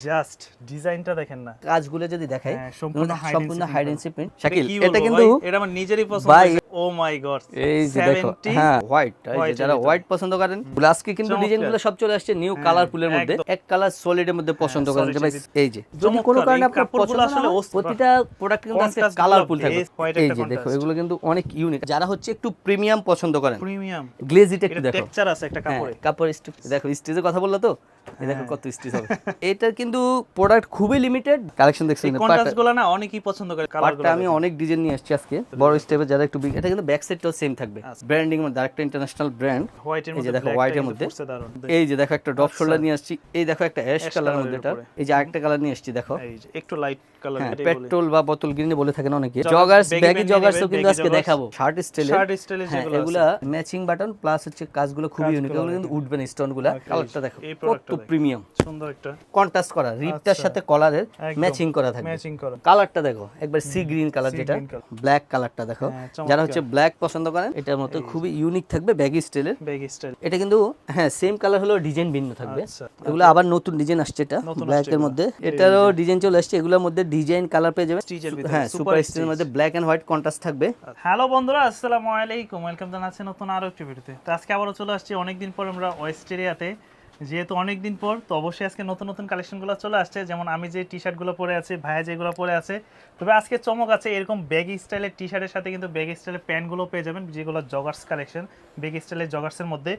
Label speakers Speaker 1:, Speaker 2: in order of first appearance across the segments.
Speaker 1: Just ডিজাইনটা দেখেন না।
Speaker 2: কাজগুলো যদি দেখাই
Speaker 1: হ্যাঁ, সম্পূর্ণ
Speaker 2: হাইড প্রিন্ট শাকিল এটা কিন্তু
Speaker 1: এটা আমার নিজেরই পছন্দ ও মাই গড
Speaker 2: এই যে দেখো হ্যাঁ হোয়াইট যারা হোয়াইট পছন্দ করেন গ্লাসকে কিন্তু
Speaker 1: চমৎকার।
Speaker 2: ডিজাইনগুলো সব চলে আসছে নিউ
Speaker 1: হ্যাঁ,
Speaker 2: কালারফুলের মধ্যে। এক কালার সলিড এর মধ্যে পছন্দ
Speaker 1: হ্যাঁ,
Speaker 2: করেন যে ভাই এই যে যদি কোনো কারণে আপনার পছন্দ
Speaker 1: আসলে
Speaker 2: প্রতিটা প্রোডাক্ট কিন্তু আজকে
Speaker 1: Contrast গুলো
Speaker 2: কালারফুল থাকবে এই যে দেখো এগুলো কিন্তু অনেক ইউনিক যারা হচ্ছে একটু প্রিমিয়াম পছন্দ করেন।
Speaker 1: প্রিমিয়াম
Speaker 2: গ্লেজিটা একটু দেখো।
Speaker 1: টেক্সচার আছে একটা
Speaker 2: হ্যাঁ,
Speaker 1: কাপড়ে
Speaker 2: কাপড় স্টিচ দেখো স্টিচের কথা বলল তো? দেখো
Speaker 1: হ্যাঁ।
Speaker 2: কত স্টিচ হবে। এটা কিন্তু প্রোডাক্ট খুবই লিমিটেড কালেকশন দেখছেন
Speaker 1: এই
Speaker 2: না,
Speaker 1: অনেকেই পছন্দ করে কালার
Speaker 2: পার্টটা আমি অনেক ডিজাইন নিয়ে আসছি আজকে। বড় স্টেপে যারা একটু এটা কিন্তু ব্যাক সাইডটাও সেম থাকবে।
Speaker 1: আচ্ছা।
Speaker 2: ব্র্যান্ডিং মানে আরেকটা ইন্টারন্যাশনাল ব্র্যান্ড
Speaker 1: হোয়াইটের মধ্যে
Speaker 2: যে দেখো হোয়াইট
Speaker 1: এর
Speaker 2: মধ্যে। এই যে দেখো একটা ডপ
Speaker 1: আচ্ছা।
Speaker 2: শোল্ডার নিয়ে আসছি। এই দেখো একটা অ্যাশ
Speaker 1: কালার
Speaker 2: কালারের মধ্যে এটা এই যে আরেকটা কালার নিয়ে আসছি দেখো।
Speaker 1: এই যে একটু লাইট কালার
Speaker 2: হ্যাঁ পেট্রোল বা বোতল গ্রিনে বলে থাকেন অনেকে। জগার্স ব্যাগি জগার্সও কিন্তু আজকে দেখাবো। শার্ট স্টাইলে
Speaker 1: শার্ট স্টাইলে
Speaker 2: এগুলা ম্যাচিং বাটন প্লাস হচ্ছে কাজগুলো খুবই ইউনিক এগুলো কিন্তু উঠবে না কালারটা দেখো কত প্রিমিয়াম
Speaker 1: সুন্দর একটা।
Speaker 2: কন্ট্রাস্ট করা রিপটার
Speaker 1: আচ্ছা।
Speaker 2: সাথে কলারের ম্যাচিং করা থাকবে।
Speaker 1: ম্যাচিং করা।
Speaker 2: কালারটা দেখো একবার সি গ্রিন কালার যেটা ব্ল্যাক কালারটা দেখো।
Speaker 1: হ্যাঁ,
Speaker 2: যারা হচ্ছে ব্ল্যাক পছন্দ করেন এটার মতো খুবই ইউনিক থাকবে ব্যাগি স্টাইলের
Speaker 1: ব্যাগ স্টাইল
Speaker 2: এটা কিন্তু হ্যাঁ সেম কালার হলো ডিজাইন ভিন্ন থাকবে।
Speaker 1: আচ্ছা
Speaker 2: এগুলো আবার নতুন ডিজাইন আসছে এটা ব্ল্যাক এর মধ্যে। এটারও ডিজাইন চলে আসছে এগুলোর মধ্যে ডিজাইন কালার পেয়ে যাবে হ্যাঁ সুপার স্টিচের মধ্যে ব্ল্যাক এন্ড হোয়াইট কন্ট্রাস্ট থাকবে।
Speaker 1: হ্যালো বন্ধুরা আসসালামু আলাইকুম। ওয়েলকাম জানাচ্ছি নতুন আরও একটি ভিডিওতে তো। আজকে আবারও চলে আসছি অনেকদিন পর আমরা ওয়েস্ট এরিয়াতে যেহেতু অনেকদিন পর তো অবশ্যই আজকে নতুন নতুন কালেকশনগুলো চলে আসছে। যেমন আমি যে টি শার্টগুলো পরে আছি ভাইয়া যেগুলো পরে আছে। তবে আজকে চমক আছে এরকম ব্যাগি স্টাইলের টি শার্টের সাথে কিন্তু ব্যাগি স্টাইলের প্যান্টগুলো পেয়ে যাবেন যেগুলো জগার্স কালেকশন ব্যাগি স্টাইলের জগার্সের মধ্যে।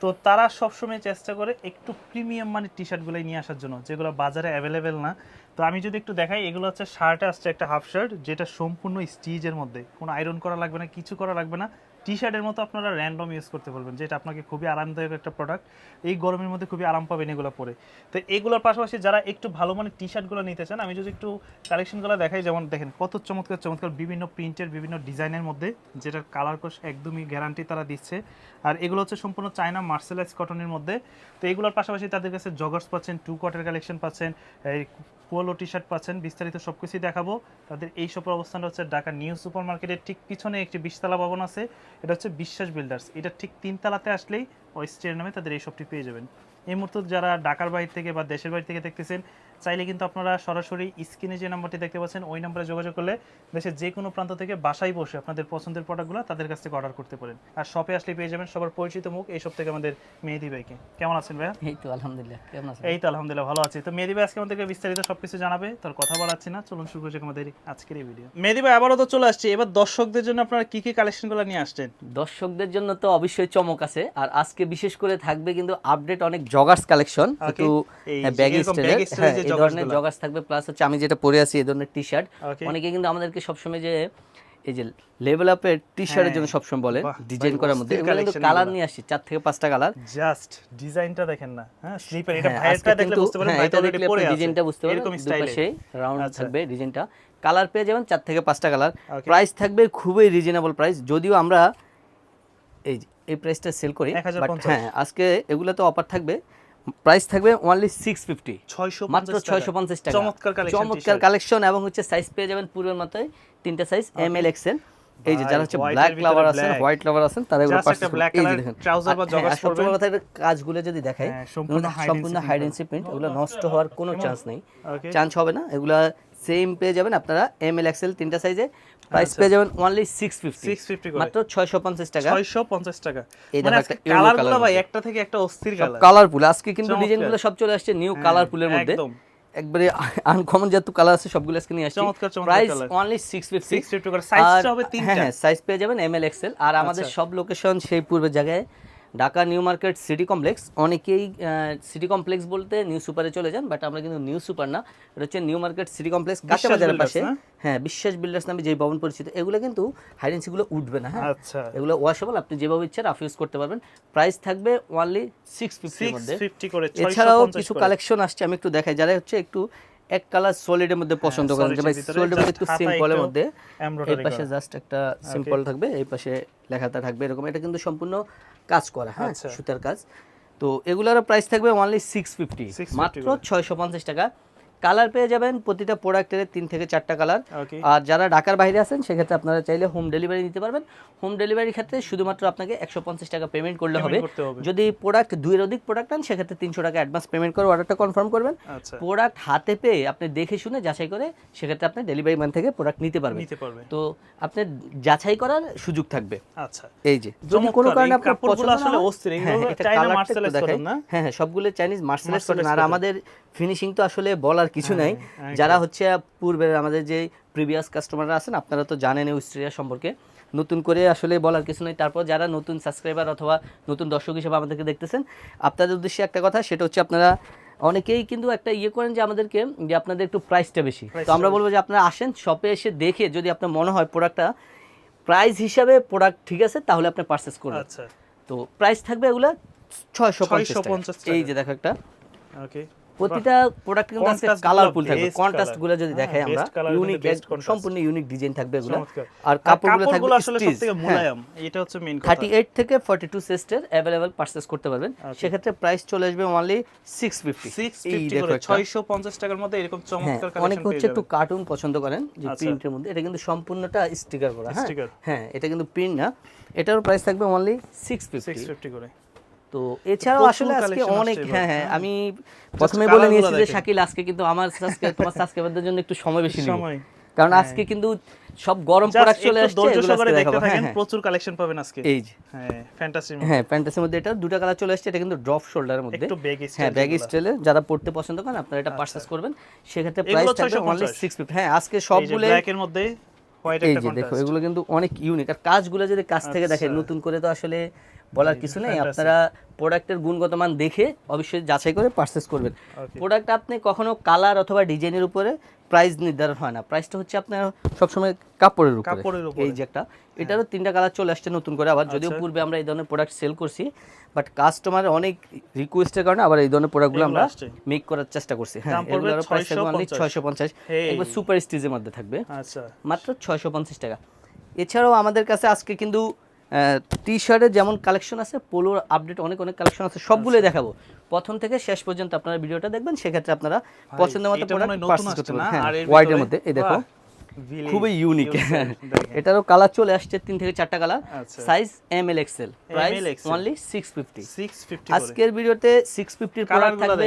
Speaker 1: তো তারা সবসময় চেষ্টা করে একটু প্রিমিয়াম মানে টি শার্টগুলোই নিয়ে আসার জন্য, যেগুলো বাজারে অ্যাভেলেবেল না। তো আমি যদি একটু দেখাই, এগুলো হচ্ছে শার্টে আসছে একটা হাফ শার্ট যেটা সম্পূর্ণ স্টিজের মধ্যে। কোনো আয়রন করা লাগবে না, কিছু করা লাগবে না। টি শার্টের মতো আপনারা র্যান্ডম ইউজ করতে পারবেন, যেটা আপনাকে খুবই আরামদায়ক একটা প্রোডাক্ট এই গরমের মধ্যে খুবই আরাম পাবেন এগুলো পরে। তো এগুলোর পাশাপাশি যারা একটু ভালো মানের টি শার্টগুলো নিতে চান, আমি যদি একটু কালেকশনগুলো দেখাই, যেমন দেখেন কত চমৎকার চমৎকার বিভিন্ন প্রিন্টের বিভিন্ন ডিজাইনের মধ্যে, যেটার কালার কোষ একদমই গ্যারান্টি তারা দিচ্ছে। আর এগুলো হচ্ছে সম্পূর্ণ চায়না মার্সেলাইজ কটনের মধ্যে। তো এগুলোর পাশাপাশি তাদের কাছে জগার্স পাচ্ছেন টু কোয়ার্টার কালেকশন পাচ্ছেন পোলো টি শার্ট পাচ্ছেন, বিস্তারিত সব কিছুই দেখাবো। তাদের এই সব অবস্থানটা হচ্ছে ঢাকা নিউ সুপার মার্কেটের ঠিক পিছনে একটি বিশতলা ভবন আছে। এটা হচ্ছে বিশ্বাস বিল্ডার্স এটা ঠিক তিনতলাতে আসলেই ওয়েস্টের নামে তাদের এই সবটি পেয়ে যাবেন। এই মুহূর্তে যারা ঢাকার বাইরে থেকে বা দেশের বাইরে থেকে দেখতেছেন চাইলে কিন্তু আপনারা সরাসরি স্ক্রিনে যে নাম্বারটি দেখতে পাচ্ছেন ওই নাম্বারে যোগাযোগ করলে দেশের যে কোনো প্রান্ত থেকে বাসায় বসে আপনাদের পছন্দের প্রোডাক্টগুলো তাদের কাছ থেকে অর্ডার করতে পারেন। আর শপে আসলে পেয়ে যাবেন সবার পরিচিত মুখ এই সব থেকে আমাদের মেহেদি ভাইকে। কেমন আছেন ভাইয়া?
Speaker 2: এই তো আলহামদুলিল্লাহ। কেমন আছেন?
Speaker 1: এই তো আলহামদুলিল্লাহ ভালো আছি। তো মেহেদি ভাই আজকে আমাদেরকে বিস্তারিত সবকিছু জানাবে তোর কথা বাড়াচ্ছি না। চলুন শুরু করছি আমাদের আজকের এই ভিডিও মেহেদি ভাই আবারও তো চলে আসছে। এবার দর্শকদের জন্য আপনারা কি কি কালেকশনগুলো নিয়ে আসছেন?
Speaker 2: দর্শকদের জন্য তো অবশ্যই চমক আছে। আর আজকে বিশেষ করে থাকবে কিন্তু আপডেট অনেক জগার্স কালেকশন একটু ব্যাগি স্টাইলের। এই ধরনের থাকবে প্লাস হচ্ছে আমি যেটা পরে আছি এই ধরনের টি শার্ট অনেকে কিন্তু আমাদেরকে সবসময় যে এই যে লেভেল আপের টি শার্টের জন্য সবসময় বলে ডিজাইন করার মধ্যে। এগুলো কিন্তু কালার নিয়ে আসছি চার থেকে পাঁচটা কালার
Speaker 1: জাস্ট ডিজাইনটা দেখেন না হ্যাঁ স্লিপার এটা
Speaker 2: হ্যাঁ,
Speaker 1: ভাইয়েরটা দেখলে বুঝতে
Speaker 2: হ্যাঁ,
Speaker 1: অলরেডি পরে আছে।
Speaker 2: ডিজাইনটা বুঝতে পারবেন
Speaker 1: এরকম স্টাইলে
Speaker 2: রাউন্ড। থাকবে ডিজাইনটা কালার পেয়ে যাবেন চার থেকে পাঁচটা কালার প্রাইস থাকবে খুবই রিজনেবল প্রাইস যদিও আমরা এই এই প্রাইসটা সেল করি হ্যাঁ আজকে এগুলো তো অফার থাকবে। প্রাইস থাকবে অনলি সিক্স ফিফটি
Speaker 1: ছয়শো
Speaker 2: মাত্র ছয়শো পঞ্চাশ টাকা।
Speaker 1: চমৎকার কালেকশন
Speaker 2: চমৎকার কালেকশন এবং হচ্ছে সাইজ পেয়ে যাবেন পূর্বের মতোই তিনটা সাইজ এম এল এক্সেল এই যে যারা হচ্ছে ব্ল্যাক লাভার আছেন হোয়াইট লাভার আছেন তারা এগুলো করুন। এই যে দেখেন।
Speaker 1: ট্রাউজার বা
Speaker 2: হ্যাঁ,
Speaker 1: পরবেন।
Speaker 2: কথা কাজগুলো যদি দেখাই
Speaker 1: হ্যাঁ, সম্পূর্ণ hide and
Speaker 2: সম্পূর্ণ
Speaker 1: sequence
Speaker 2: হাইড এন্ড প্রিন্ট এগুলো নষ্ট হওয়ার কোনো চান্স নেই। চান্স হবে না। এগুলা সেম পেয়ে যাবেন আপনারা এম এল এক্সেল তিনটা সাইজে প্রাইস
Speaker 1: আচ্ছা।
Speaker 2: পেয়ে যাবেন অনলি সিক্স ফিফটি
Speaker 1: 650 করে।
Speaker 2: মাত্র ছয়শো পঞ্চাশ টাকা।
Speaker 1: 650 টাকা।
Speaker 2: এই
Speaker 1: মানে
Speaker 2: দেখো একটা
Speaker 1: কালারগুলো ভাই
Speaker 2: মধ্যে।
Speaker 1: একটা থেকে একটা অস্থির কালার
Speaker 2: কালারফুল আজকে কিন্তু। ডিজাইনগুলো সব চলে আসছে নিউ কালারফুলের মধ্যে।
Speaker 1: একদম।
Speaker 2: একবারে আনকমন যত কালার আছে সবগুলো আজকে নিয়ে আসছি। প্রাইস। অনলি সিক্স ফিফটি
Speaker 1: 650 করে। সাইজটা হবে তিনটা
Speaker 2: হ্যাঁ হ্যাঁ সাইজ পেয়ে যাবেন এম এল এক্সেল আর আমাদের
Speaker 1: আচ্ছা।
Speaker 2: সব লোকেশন সেই পূর্বের জায়গায় Dhaka new market city complex. অনেকেই সিটি কমপ্লেক্স বলতে নিউ সুপারে চলে যান বাট আমরা কিন্তু নিউ সুপার না। এটা হচ্ছে নিউ মার্কেট সিটি কমপ্লেক্স কাঁচা
Speaker 1: বিশ্বাস
Speaker 2: বাজারের পাশে। হ্যাঁ বিশ্বাস বিল্ডার্স নামে যে ভবন পরিচিত এগুলো কিন্তু হাইডেন্সিগুলো উঠবে না হ্যাঁ?
Speaker 1: আচ্ছা।
Speaker 2: এগুলো ওয়াশেবল আপনি যেভাবে ইচ্ছা রাফ ইউজ করতে পারবেন। প্রাইস থাকবে অনলি সিক্স ফিফটির মধ্যে।
Speaker 1: 650 করে
Speaker 2: এছাড়াও কিছু কালেকশন আসছে আমি একটু দেখাই। যারা হচ্ছে একটু এক কালার সলিডের মধ্যে পছন্দ করেন যে ভাই সলিডের মধ্যে একটু সিম্পলের মধ্যে এই পাশে জাস্ট একটা সিম্পল থাকবে এই পাশে লেখাটা থাকবে এরকম। এটা কিন্তু সম্পূর্ণ কাজ করা হ্যাঁ
Speaker 1: আচ্ছা।
Speaker 2: সুতার কাজ। তো এগুলোর প্রাইস থাকবে অনলি সিক্স ফিফটি
Speaker 1: 650
Speaker 2: মাত্র ছয়শো পঞ্চাশ টাকা। কালার পেয়ে যাবেন প্রতিটা প্রোডাক্টের তিন থেকে চারটা কালার। আর যারা ঢাকার বাইরে আছেন সেক্ষেত্রে আপনারা চাইলে হোম ডেলিভারি নিতে পারবেন। হোম ডেলিভারির ক্ষেত্রে শুধুমাত্র আপনাকে একশো পঞ্চাশ টাকা পেমেন্ট করলে হবে। যদি প্রোডাক্ট দুইয়ের অধিক প্রোডাক্ট আন সেক্ষেত্রে তিনশো টাকা অ্যাডভান্স পেমেন্ট করে অর্ডারটা কনফার্ম করবেন।
Speaker 1: আচ্ছা।
Speaker 2: প্রোডাক্ট হাতে পেয়ে আপনি দেখে শুনে যাচাই করে সেক্ষেত্রে আপনি ডেলিভারি ম্যান থেকে প্রোডাক্ট নিতে পারবেন। তো আপনি যাচাই করার সুযোগ থাকবে।
Speaker 1: আচ্ছা।
Speaker 2: এই যে যদি কোনো কারণে আপনার পছন্দ
Speaker 1: আসলে
Speaker 2: হয়,
Speaker 1: অস্থির,
Speaker 2: হ্যাঁ? হ্যাঁ হ্যাঁ সবগুলো চাইনিজ
Speaker 1: Marseillaise
Speaker 2: আর আমাদের ফিনিশিং তো আসলে বলার কিছু নাই। যারা হচ্ছে পূর্বের আমাদের যে প্রিভিয়াস কাস্টমাররা আছেন আপনারা তো জানেন উস্ট্রিয়া সম্পর্কে। নতুন করে আসলে বলার কিছু নেই। তারপর যারা নতুন সাবস্ক্রাইবার অথবা নতুন দর্শক হিসেবে আমাদেরকে দেখতেছেন আপনাদের উদ্দেশ্যে একটা কথা সেটা হচ্ছে আপনারা অনেকেই কিন্তু একটা ইয়ে করেন যে আমাদেরকে যে আপনাদের একটু প্রাইসটা বেশি। তো আমরা বলব যে আপনারা আসেন শপে এসে দেখে যদি আপনার মনে হয় প্রোডাক্টটা প্রাইস হিসাবে প্রোডাক্ট ঠিক আছে তাহলে আপনি পারচেস করুন।
Speaker 1: আচ্ছা।
Speaker 2: তো প্রাইস থাকবে এগুলা ছয়শো
Speaker 1: 650
Speaker 2: পঞ্চাশ এই যে দেখো একটা।
Speaker 1: ওকে
Speaker 2: প্রতিটা প্রোডাক্ট কিন্তু আজকে কালারফুল থাকবে। কন্ট্রাস্টগুলো যদি
Speaker 1: হ্যাঁ,
Speaker 2: দেখাই আমরা ইউনিক। সম্পূর্ণ ইউনিক ডিজাইন থাকবে এগুলো। আর কাপড়গুলো থাকবে
Speaker 1: আসলে সবথেকে
Speaker 2: হ্যাঁ।
Speaker 1: মোলায়েম এটা হচ্ছে মেইন কথা।
Speaker 2: থার্টি এইট থেকে ফর্টি টু সেস্টের অ্যাভেলেবেল পারচেস করতে পারবেন।
Speaker 1: Okay.
Speaker 2: সেক্ষেত্রে প্রাইস চলে আসবে অনলি সিক্স ফিফটি
Speaker 1: 650 করে 650 টাকার মধ্যে এরকম
Speaker 2: হ্যাঁ
Speaker 1: চমৎকার
Speaker 2: অনেকে
Speaker 1: কালেকশন
Speaker 2: হচ্ছে একটু কার্টুন পছন্দ করেন যে
Speaker 1: আচ্ছা।
Speaker 2: প্রিন্টের মধ্যে। এটা কিন্তু সম্পূর্ণটা স্টিকার করা হ্যাঁ। হ্যাঁ এটা কিন্তু প্রিন্ট না। এটারও প্রাইস থাকবে অনলি সিক্স ফিফটি
Speaker 1: 650 করে।
Speaker 2: তো এছাড়াও আসলে আজকে অনেক হ্যাঁ হ্যাঁ
Speaker 1: হ্যাঁ।
Speaker 2: আমি প্রথমে বলে নিয়েছি যে শাকিল আজকে কিন্তু আমার সাবস্ক্রাইব তোমার সাবস্ক্রাইবারদের জন্য একটু সময় বেশি নিব। কারণ আজকে কিন্তু সব গরম প্রোডাক্ট চলে আসছে
Speaker 1: ধৈর্য সহকারে দেখতে
Speaker 2: হ্যাঁ
Speaker 1: থাকেন
Speaker 2: হ্যাঁ
Speaker 1: প্রচুর কালেকশন পাবেন আজকে।
Speaker 2: এই যে।
Speaker 1: হ্যাঁ ফ্যান্টাসি
Speaker 2: হ্যাঁ প্যান্টাসের মধ্যে এটা দুটো কালার চলে আসছে এটা কিন্তু ড্রপ শোল্ডারের মধ্যে।
Speaker 1: একটু বেগ
Speaker 2: হ্যাঁ ব্যাগ স্টাইলে যারা পড়তে পছন্দ করেন আপনারা এটা পারচেস করবেন। সেক্ষেত্রে প্রাইস থাকবে অনলি
Speaker 1: 650
Speaker 2: হ্যাঁ আজকে
Speaker 1: সবগুলো ব্ল্যাক এর মধ্যে হোয়াইট একটা কন্ট্রাস্ট এই
Speaker 2: যে দেখো এগুলো কিন্তু অনেক ইউনিক আর কাজগুলো যদি কাছ থেকে দেখেন
Speaker 1: আচ্ছা।
Speaker 2: নতুন করে তো আসলে বলার কিছু নেই। আপনারা প্রোডাক্টের গুণগত মান দেখে অবশ্যই যাচাই করে পারচেস করবেন। প্রোডাক্ট আপনি কখনো কালার অথবা ডিজাইনের উপরে প্রাইস নির্ধারণ হয় না। প্রাইসটা হচ্ছে আপনার সবসময় কাপড়ের উপরে।
Speaker 1: কাপড়ের উপরে।
Speaker 2: এই যে একটা এটারও তিনটা কালার চলে আসছে নতুন করে আবার। যদিও
Speaker 1: আচ্ছা।
Speaker 2: পূর্বে আমরা এই ধরনের প্রোডাক্ট সেল করছি বাট কাস্টমারের অনেক রিকোয়েস্টের কারণে আবার এই ধরনের প্রোডাক্টগুলো আমরা মেক করার চেষ্টা করছি। হ্যাঁ এগুলোর প্রাইস অনলি
Speaker 1: 650
Speaker 2: ছয়শো পঞ্চাশ। একবার সুপার স্টিজের মধ্যে থাকবে।
Speaker 1: আচ্ছা।
Speaker 2: মাত্র ছয়শো পঞ্চাশ টাকা। এছাড়াও আমাদের কাছে আজকে কিন্তু টি শার্টের যেমন কালেকশন আছে পোলোর আপডেট অনেক অনেক কালেকশন আছে সবগুলোই
Speaker 1: আচ্ছা।
Speaker 2: দেখাবো। প্রথম থেকে শেষ পর্যন্ত আপনারা ভিডিওটা দেখবেন সেক্ষেত্রে আপনারা পছন্দ মতো
Speaker 1: মনে হয়
Speaker 2: প্রোডাক্ট পারচেজ করতে পারবেন। হ্যাঁ
Speaker 1: আর এর
Speaker 2: হোয়াইটের মধ্যে এই দেখো খুবই ইউনিক এটারও কালার চলে আসছে তিন থেকে চারটা colour. Size M L XL price only six fifty
Speaker 1: 650 করে।
Speaker 2: আজকের ভিডিওতে সিক্স ফিফটির প্রোডাক্ট থাকবে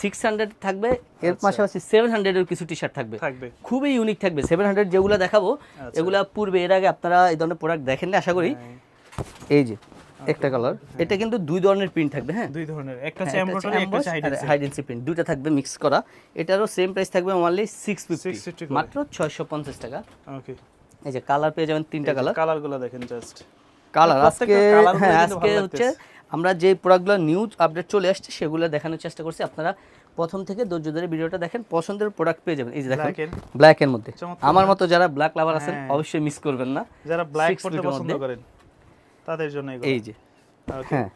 Speaker 2: সিক্স হান্ড্রেড থাকবে এর
Speaker 1: আচ্ছা।
Speaker 2: পাশাপাশি সেভেন হান্ড্রেডের কিছু টি শার্ট থাকবে। খুবই ইউনিক থাকবে সেভেন হান্ড্রেড যেগুলো দেখাবো
Speaker 1: আচ্ছা।
Speaker 2: এগুলা পূর্বে এর আগে আপনারা এই ধরনের প্রোডাক্ট দেখেননি আশা করি।
Speaker 1: হ্যাঁ,
Speaker 2: এই যে একটা কালার এটা কিন্তু দুই ধরনের প্রিন্ট থাকবে হ্যাঁ?
Speaker 1: দুই ধরনের। একটা হচ্ছে এমব্রয়ডারি একটা হচ্ছে হাইড
Speaker 2: হাইডেন্সি প্রিন্ট দুটো থাকবে মিক্স করা। এটারও সেম প্রাইস থাকবে অনলি
Speaker 1: 650
Speaker 2: মাত্র ছয়শো পঞ্চাশ টাকা।
Speaker 1: ওকে
Speaker 2: এই যে কালার পেয়ে যাবেন তিনটা কালার
Speaker 1: কালারগুলো দেখেন জাস্ট
Speaker 2: কালার আজকে
Speaker 1: গুলো
Speaker 2: হ্যাঁ আজকে হচ্ছে আমরা যে প্রোডাক্টগুলো নিউজ আপডেট চলে আসছে সেগুলো দেখানোর চেষ্টা করছি। আপনারা প্রথম থেকে ধৈর্য ধরে ভিডিওটা দেখেন। পছন্দের প্রোডাক্ট পেয়ে যাবেন। এই যে দেখেন ব্ল্যাক এর। মধ্যে। আমার মতো যারা ব্ল্যাক লাভার আছেন
Speaker 1: হ্যাঁ।
Speaker 2: অবশ্যই মিস করবেন না।
Speaker 1: যারা ব্ল্যাক পড়তে পছন্দ করেন। তাদের জন্য
Speaker 2: এই যে। হ্যাঁ।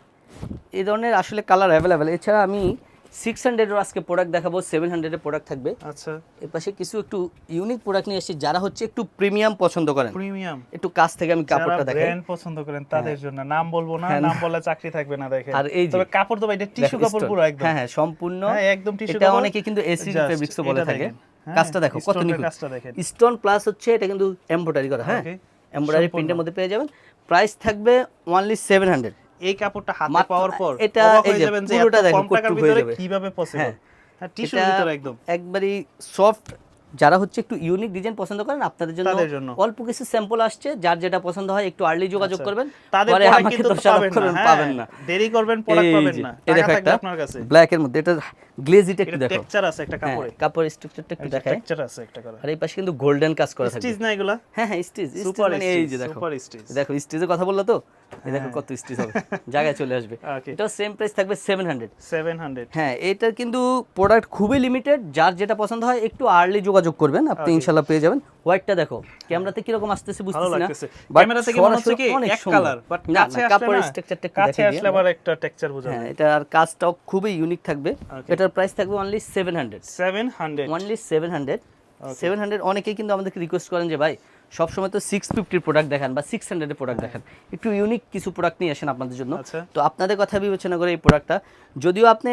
Speaker 2: এই ধরনের আসলে কালার অ্যাভেলেবেল এছাড়া আমি সিক্স হান্ড্রেডের আজকে প্রোডাক্ট দেখাবো সেভেন হান্ড্রেডের প্রোডাক্ট থাকবে।
Speaker 1: আচ্ছা।
Speaker 2: এর পাশে কিছু একটু ইউনিক প্রোডাক্ট নিয়ে এসেছি যারা হচ্ছে একটু প্রিমিয়াম পছন্দ করেন।
Speaker 1: প্রিমিয়াম
Speaker 2: একটু কাছ থেকে আমি কাপড়টা দেখাই।
Speaker 1: ব্র্যান্ড পছন্দ করেন তাদের জন্য। নাম বলব না
Speaker 2: হ্যাঁ,
Speaker 1: নাম বললে চাকরি থাকবে না দেখেন
Speaker 2: আর এই যে-
Speaker 1: তবে কাপড় তো ভাই এটা টিস্যু কাপড়। পুরো একদম।
Speaker 2: হ্যাঁ হ্যাঁ সম্পূর্ণ।
Speaker 1: হ্যাঁ, একদম টিস্যু
Speaker 2: এটা অনেকে কিন্তু এসি
Speaker 1: Just
Speaker 2: ফেব্রিক্সও বলে থাকে।
Speaker 1: হ্যাঁ,
Speaker 2: কাজটা দেখো কত নিখুঁত। স্টোন প্লাস হচ্ছে এটা কিন্তু এমব্রয়ডারি করা হ্যাঁ. এমব্রয়ডারি প্রিন্টের মধ্যে পেয়ে যাবেন। প্রাইস থাকবে অনলি সেভেন হান্ড্রেড
Speaker 1: এই কাপড়টা হাতে পাওয়ার পর
Speaker 2: এটা
Speaker 1: হয়ে যাবেন যে
Speaker 2: পুরোটা দেখেন
Speaker 1: টাকার ভিতরে কীভাবে পসিবল
Speaker 2: হ্যাঁ।
Speaker 1: হ্যাঁ টিস্যুর
Speaker 2: এটা
Speaker 1: ভিতরে একদম।
Speaker 2: একবারই সফট যারা হচ্ছে একটু ইউনিক ডিজাইন পছন্দ করেন আপনাদের জন্য অল্প কিছু স্যাম্পল আসছে যার যেটা পছন্দ হয় একটু আর্লি যোগাযোগ
Speaker 1: আচ্ছা।
Speaker 2: করবেন।
Speaker 1: তাদের
Speaker 2: পরে আমাকে দোষারোপ
Speaker 1: পাবেন না, হ্যাঁ। দেরি করবেন প্রোডাক্ট পাবেন না।
Speaker 2: এই দেখো একটা
Speaker 1: আপনার কাছে।
Speaker 2: ব্ল্যাক এর মধ্যে। এটা গ্লেজিটা একটু
Speaker 1: এটা
Speaker 2: দেখো।
Speaker 1: টেক্সচার আছে একটা
Speaker 2: হ্যাঁ
Speaker 1: কাপড়ে।
Speaker 2: কাপড়ের স্ট্রাকচারটা একটু দেখায়
Speaker 1: টেক্সচার আছে একটা
Speaker 2: আর এই পাশে কিন্তু গোল্ডেন কাজ করা থাকে
Speaker 1: স্টিচ না এগুলা?
Speaker 2: হ্যাঁ হ্যাঁ স্টিচ।
Speaker 1: সুপার
Speaker 2: মানে এই যে দেখো।
Speaker 1: Super stitch.
Speaker 2: দেখো স্টিচে কথা বললা তো? এই দেখো কত স্টিচ হবে। জায়গায় চলে আসবে। এটা সেম প্রাইস থাকবে সেভেন হান্ড্রেড
Speaker 1: 700
Speaker 2: হ্যাঁ এটার কিন্তু প্রোডাক্ট খুবই লিমিটেড যার যেটা পছন্দ হয় একটু আর্লি যোগাযোগ করবেন। আপনি ইনশাল্লাহ পেয়ে যাবেন। হোয়াইটটা দেখো ক্যামেরাতে কীরকম আসতেছে
Speaker 1: ভালো
Speaker 2: বুঝতেছি না
Speaker 1: ক্যামেরা থেকে মনে হচ্ছে কি? এক কালার বাট কাছে আসলে
Speaker 2: কাপড়ের স্ট্রাকচারটা
Speaker 1: কাছে আসলে। আবার একটা টেক্সচার বোঝা
Speaker 2: হ্যাঁ এটার কাজটাও খুবই ইউনিক থাকবে। এটার প্রাইস থাকবে only seven hundred
Speaker 1: 700
Speaker 2: only seven hundred seven hundred অনেকেই কিন্তু আমাদেরকে রিকোয়েস্ট করেন যে ভাই সবসময় তো সিক্স ফিফটির প্রোডাক্ট দেখান বা সিক্স হান্ড্রেডের প্রোডাক্ট দেখান। একটু ইউনিক কিছু প্রোডাক্ট নিয়ে আসেন আপনাদের জন্য।
Speaker 1: আচ্ছা।
Speaker 2: তো আপনাদের কথা বিবেচনা করে এই প্রোডাক্টটা যদিও আপনি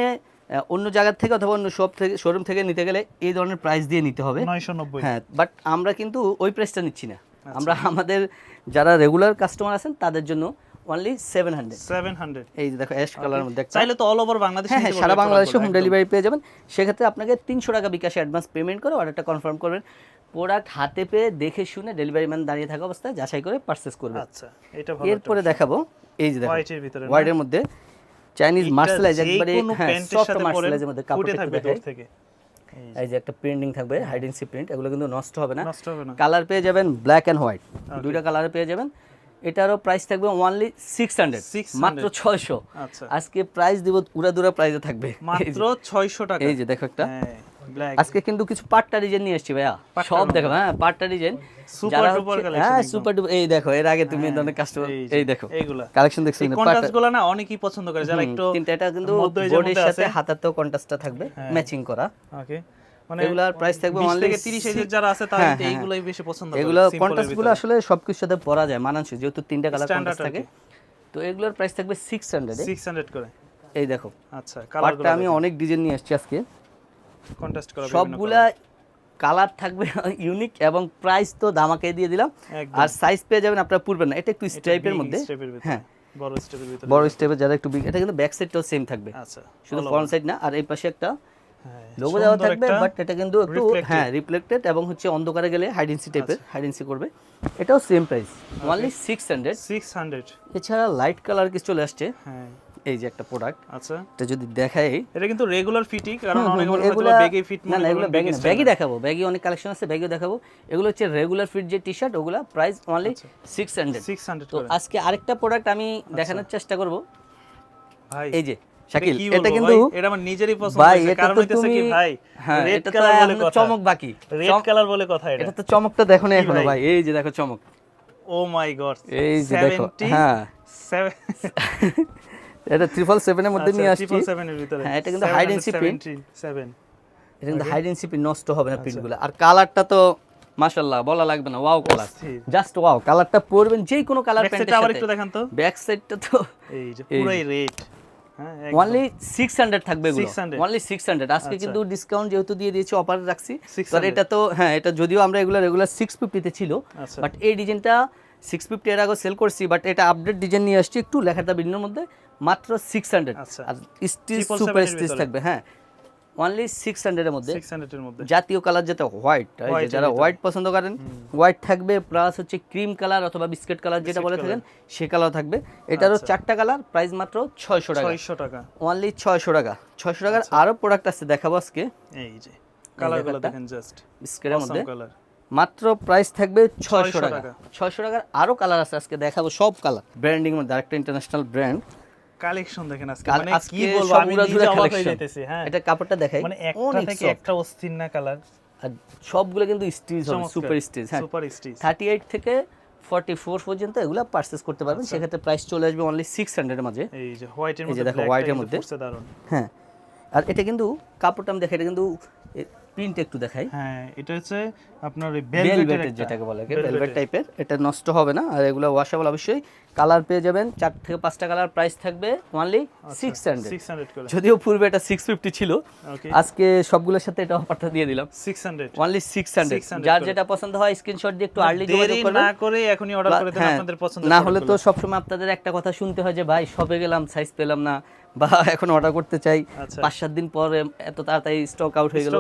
Speaker 2: অন্য জায়গার থেকে অথবা অন্য শপ থেকে শোরুম থেকে নিতে গেলে এই ধরনের প্রাইস দিয়ে নিতে হবে। হ্যাঁ বাট আমরা কিন্তু ওই প্রাইসটা নিচ্ছি না। আমরা আমাদের যারা রেগুলার কাস্টমার আছেন তাদের জন্য only seven hundred
Speaker 1: seven hundred
Speaker 2: এই যে দেখো অ্যাশ কালারের মধ্যে
Speaker 1: চাইলে তো অল ওভার বাংলাদেশ
Speaker 2: হ্যাঁ হ্যাঁ সারা বাংলাদেশে হোম ডেলিভারি পেয়ে যাবেন। সেক্ষেত্রে আপনাকে তিনশো টাকা বিকাশে অ্যাডভান্স পেমেন্ট করে অর্ডারটা কনফার্ম করবেন। প্রোডাক্ট হাতে পেয়ে দেখে শুনে ডেলিভারি ম্যান দাঁড়িয়ে থাকা অবস্থায় যাচাই করে পারচেস করবেন।
Speaker 1: আচ্ছা এটা ভালো
Speaker 2: এরপরে দেখাবো এই যে দেখো
Speaker 1: হোয়াইটের ভিতরে
Speaker 2: হোয়াইটের মধ্যে চাইনিজ
Speaker 1: মার্সেলাইজ
Speaker 2: একবারে হ্যাঁ সফট
Speaker 1: পরে
Speaker 2: মধ্যে কাপড়
Speaker 1: থাকবে দূর থেকে। এই
Speaker 2: যে একটা প্রিন্টিং থাকবে হাইডেন্সি প্রিন্ট এগুলো কিন্তু নষ্ট হবে না।
Speaker 1: নষ্ট হবে না।
Speaker 2: কালার পেয়ে যাবেন ব্ল্যাক এন্ড হোয়াইট দুইটা কালার পেয়ে যাবেন। এটারও প্রাইস থাকবে ওনলি সিক্স হান্ড্রেড
Speaker 1: 600
Speaker 2: মাত্র ছয়শো।
Speaker 1: আচ্ছা।
Speaker 2: আজকে প্রাইস দিব উড়াদুরা প্রাইসে থাকবে।
Speaker 1: মাত্র
Speaker 2: ছয়শো
Speaker 1: 600 টাকা।
Speaker 2: এই যে দেখো একটা।
Speaker 1: হ্যাঁ।
Speaker 2: আজকে কিন্তু কিছু পাট্টা ডিজাইন নিয়ে এসেছি ভাইয়া। সব দেখো হ্যাঁ পাট্টা ডিজাইন
Speaker 1: duper
Speaker 2: হচ্ছে-
Speaker 1: collection
Speaker 2: হ্যাঁ সুপার ডুপার এই দেখো এর আগে তুমি
Speaker 1: হ্যাঁ,
Speaker 2: ধরনের কাস্টমার
Speaker 1: এই
Speaker 2: দেখো
Speaker 1: এইগুলা।
Speaker 2: কালেকশন দেখছ
Speaker 1: এই
Speaker 2: কিন্তু
Speaker 1: কন্ট্রাস্টগুলো না অনেকেই পছন্দ করে যারা একটু
Speaker 2: কিন্তু এটা কিন্তু
Speaker 1: মধ্যে
Speaker 2: সাথে হাতাতেও কন্ট্রাস্টটা থাকবে
Speaker 1: হ্যাঁ।
Speaker 2: ম্যাচিং করা।
Speaker 1: ওকে মানে
Speaker 2: এগুলার প্রাইস থাকবে
Speaker 1: 20 30 এজের যারা আছে তারা
Speaker 2: হ্যাঁ, হ্যাঁ,
Speaker 1: এইগুলাই বেশি পছন্দ করে
Speaker 2: এগুলো
Speaker 1: simple
Speaker 2: গুলো আসলে সবকিছুর সাথে পরা যায় মানানসই যেহেতু তিনটা কালার
Speaker 1: Standard
Speaker 2: কন্ট্রাস্ট থাকে। তো এগুলোর প্রাইস থাকবে সিক্স হান্ড্রেড
Speaker 1: 600 করে।
Speaker 2: এই দেখো
Speaker 1: আচ্ছা
Speaker 2: আমি অনেক ডিজাইন নিয়ে আসছি আজকে।
Speaker 1: কন্টেস্ট করা
Speaker 2: সবগুলা কালার থাকবে ইউনিক এবং প্রাইস তো দামাকে দিয়ে দিলাম। আর সাইজ পেয়ে যাবেন আপনারা পূর্বের না এটা একটু স্ট্রাইপের মধ্যে। হ্যাঁ।
Speaker 1: বড় স্টেপের ভিতরে।
Speaker 2: বড় যারা একটু এটা কিন্তু ব্যাক সাইডটাও সেম থাকবে।
Speaker 1: আচ্ছা
Speaker 2: শুধু ফ্রন্ট সাইড না আর এই পাশে একটা
Speaker 1: হ্যাঁ,
Speaker 2: লোগো দেওয়া থাকবে বাট এটা কিন্তু একটু হ্যাঁ রিফ্লেক্টেড এবং হচ্ছে অন্ধকারে গেলে হাইডেন্সি টাইপের হাইডেন্সি করবে। এটাও same price only six hundred
Speaker 1: 600
Speaker 2: এছাড়া লাইট কালার কিছু চলে আসছে।
Speaker 1: হ্যাঁ।
Speaker 2: এই যে একটা প্রোডাক্ট
Speaker 1: আচ্ছা।
Speaker 2: এটা যদি দেখাই।
Speaker 1: এটা কিন্তু রেগুলার ফিটই কারণ অনেকে
Speaker 2: এগুলা
Speaker 1: ব্যাগে ফিট
Speaker 2: না না এগুলো ব্যাগি
Speaker 1: ব্যাগে
Speaker 2: ব্যাগি দেখাবো ব্যাগি অনেক কালেকশন আছে ব্যাগিও দেখাবো। এগুলো হচ্ছে রেগুলার ফিট যে টি শার্ট ওগুলা প্রাইস অনলি সিক্স হান্ড্রেড
Speaker 1: 600
Speaker 2: তো আজকে আরেকটা প্রোডাক্ট আমি দেখানোর চেষ্টা করব।
Speaker 1: ভাই
Speaker 2: এই যে শাকিল এটা কিন্তু?
Speaker 1: এটা আমার নিজেরই পছন্দ
Speaker 2: ভাই এটা তো তুমি
Speaker 1: ভাই
Speaker 2: হ্যাঁ
Speaker 1: রেড কালার বলে কথা।
Speaker 2: চমক বাকি।
Speaker 1: রেড কালার বলে কথা এটা।
Speaker 2: এটা তো চমকটা দেখো না এখনও
Speaker 1: ভাই?
Speaker 2: ভাই এই যে দেখো চমক।
Speaker 1: ও মাই গড
Speaker 2: এই যে দেখো হ্যাঁ। এটা ট্রিপল সেভেনের মধ্যে নিয়ে আসছি।
Speaker 1: এর ভিতরে।
Speaker 2: হ্যাঁ, এটা কিন্তু and seek print।
Speaker 1: 7
Speaker 2: এটা কিন্তু হাইডেন্সি প্রিন্ট নষ্ট হবে না প্রিন্টগুলো আর কালারটা তো মাশাআল্লাহ বলা লাগবে না। ওয়াও কালার জাস্ট ওয়াও কালারটা পরবেন যে কোনো কালার প্যান্টের
Speaker 1: সাইডটা আবার
Speaker 2: সাথে।
Speaker 1: একটু দেখান তো।
Speaker 2: ব্যাক সাইডটা তো
Speaker 1: এই যে পুরাই রেড
Speaker 2: অনলি সিক্স হান্ড্রেড থাকবে এগুলো। অনলি সিক্স হান্ড্রেড আজকে কিন্তু ডিসকাউন্ট যেহেতু দিয়ে দিয়েছি অফার রাখছি।
Speaker 1: 600
Speaker 2: এটা তো হ্যাঁ এটা যদিও আমরা এগুলো রেগুলার সিক্স ফিফটিতে ছিল।
Speaker 1: আচ্ছা।
Speaker 2: বাট এই ডিজাইনটা সিক্স ফিফটি এর আগে সেল করছি বাট এটা আপডেট ডিজাইন নিয়ে আসছি একটু লেখাটা ভিন্নর মধ্যে। মাত্র সিক্স হান্ড্রেড
Speaker 1: 777
Speaker 2: সুপার স্টিচ থাকবে হ্যাঁ। অনলি সিক্স হান্ড্রেডের মধ্যে।
Speaker 1: 600 এর মধ্যে।
Speaker 2: জাতীয় কালার যেটা হোয়াইট যারা হোয়াইট পছন্দ করেন হোয়াইট থাকবে প্লাস হচ্ছে ক্রিম কালার অথবা বিস্কিট কালার যেটা বলে থাকেন সে কালার থাকবে। এটারও
Speaker 1: আচ্ছা।
Speaker 2: চারটা কালার প্রাইস মাত্র ছয়শো টাকা।
Speaker 1: 600 টাকা।
Speaker 2: অনলি ছয়শো টাকা। ছয়শো টাকার
Speaker 1: আচ্ছা।
Speaker 2: আরও প্রোডাক্ট আছে দেখাবো আজকে।
Speaker 1: এই যে কালারগুলো দেখেন জাস্ট
Speaker 2: বিস্কিটের মধ্যে। মাত্র প্রাইস থাকবে ছয়শো টাকা। ছয়শো টাকার আরও কালার আছে আজকে দেখাবো সব কালার ব্র্যান্ডিং মধ্যে আরেকটা ইন্টারন্যাশনাল ব্র্যান্ড
Speaker 1: কালেকশন দেখেন আজকে। মানে কি বলব আমি নিজে অবাক হয়ে। যাইতেছি হ্যাঁ।
Speaker 2: এটা কাপড়টা দেখাই।
Speaker 1: মানে একটা থেকে একটা অস্থির না কালার।
Speaker 2: আর সবগুলো কিন্তু স্টিচ হবে সুপার স্টিচ হ্যাঁ।
Speaker 1: সুপার স্টিচ
Speaker 2: থার্টি এইট থেকে ফর্টি ফোর পর্যন্ত এগুলো পারচেস করতে পারবেন।
Speaker 1: আচ্ছা।
Speaker 2: সেক্ষেত্রে প্রাইস চলে আসবে অনলি সিক্স হান্ড্রেডের মাঝে।
Speaker 1: এই যে হোয়াইটের মধ্যে
Speaker 2: দেখো, এর মধ্যে। হ্যাঁ। আর এটা কিন্তু কাপড়টা আমি দেখাই এটা কিন্তু প্রিন্ট একটু দেখাই।
Speaker 1: হ্যাঁ এটা হচ্ছে আপনার
Speaker 2: ভেলভেটের যেটাকে বলে ভেলভেট টাইপের এটা নষ্ট হবে না আর এগুলো ওয়াশেবল অবশ্যই। কালার পেয়ে যাবেন চার থেকে পাঁচটা কালার প্রাইস থাকবে অনলি সিক্স হান্ড্রেড যদিও পূর্বে এটা সিক্স ফিফটি ছিল আজকে সবগুলোর সাথে এটা অফারটা দিয়ে দিলাম।
Speaker 1: 600
Speaker 2: অনলি সিক্স হান্ড্রেড যার যেটা পছন্দ হয় স্ক্রিনশট দিয়ে একটু আর্লি যোগাযোগ
Speaker 1: দেরি
Speaker 2: করবেন।
Speaker 1: না করে এখনই অর্ডার করে দেন
Speaker 2: হ্যাঁ,
Speaker 1: আপনাদের পছন্দের
Speaker 2: না হলে তো সবসময় আপনাদের একটা কথা শুনতে হয় যে ভাই শপে গেলাম সাইজ পেলাম না বা এখন অর্ডার করতে চাই।
Speaker 1: আচ্ছা।
Speaker 2: পাঁচ সাত দিন পরে এত তাড়াতাড়ি স্টক আউট হয়ে
Speaker 1: গুলো।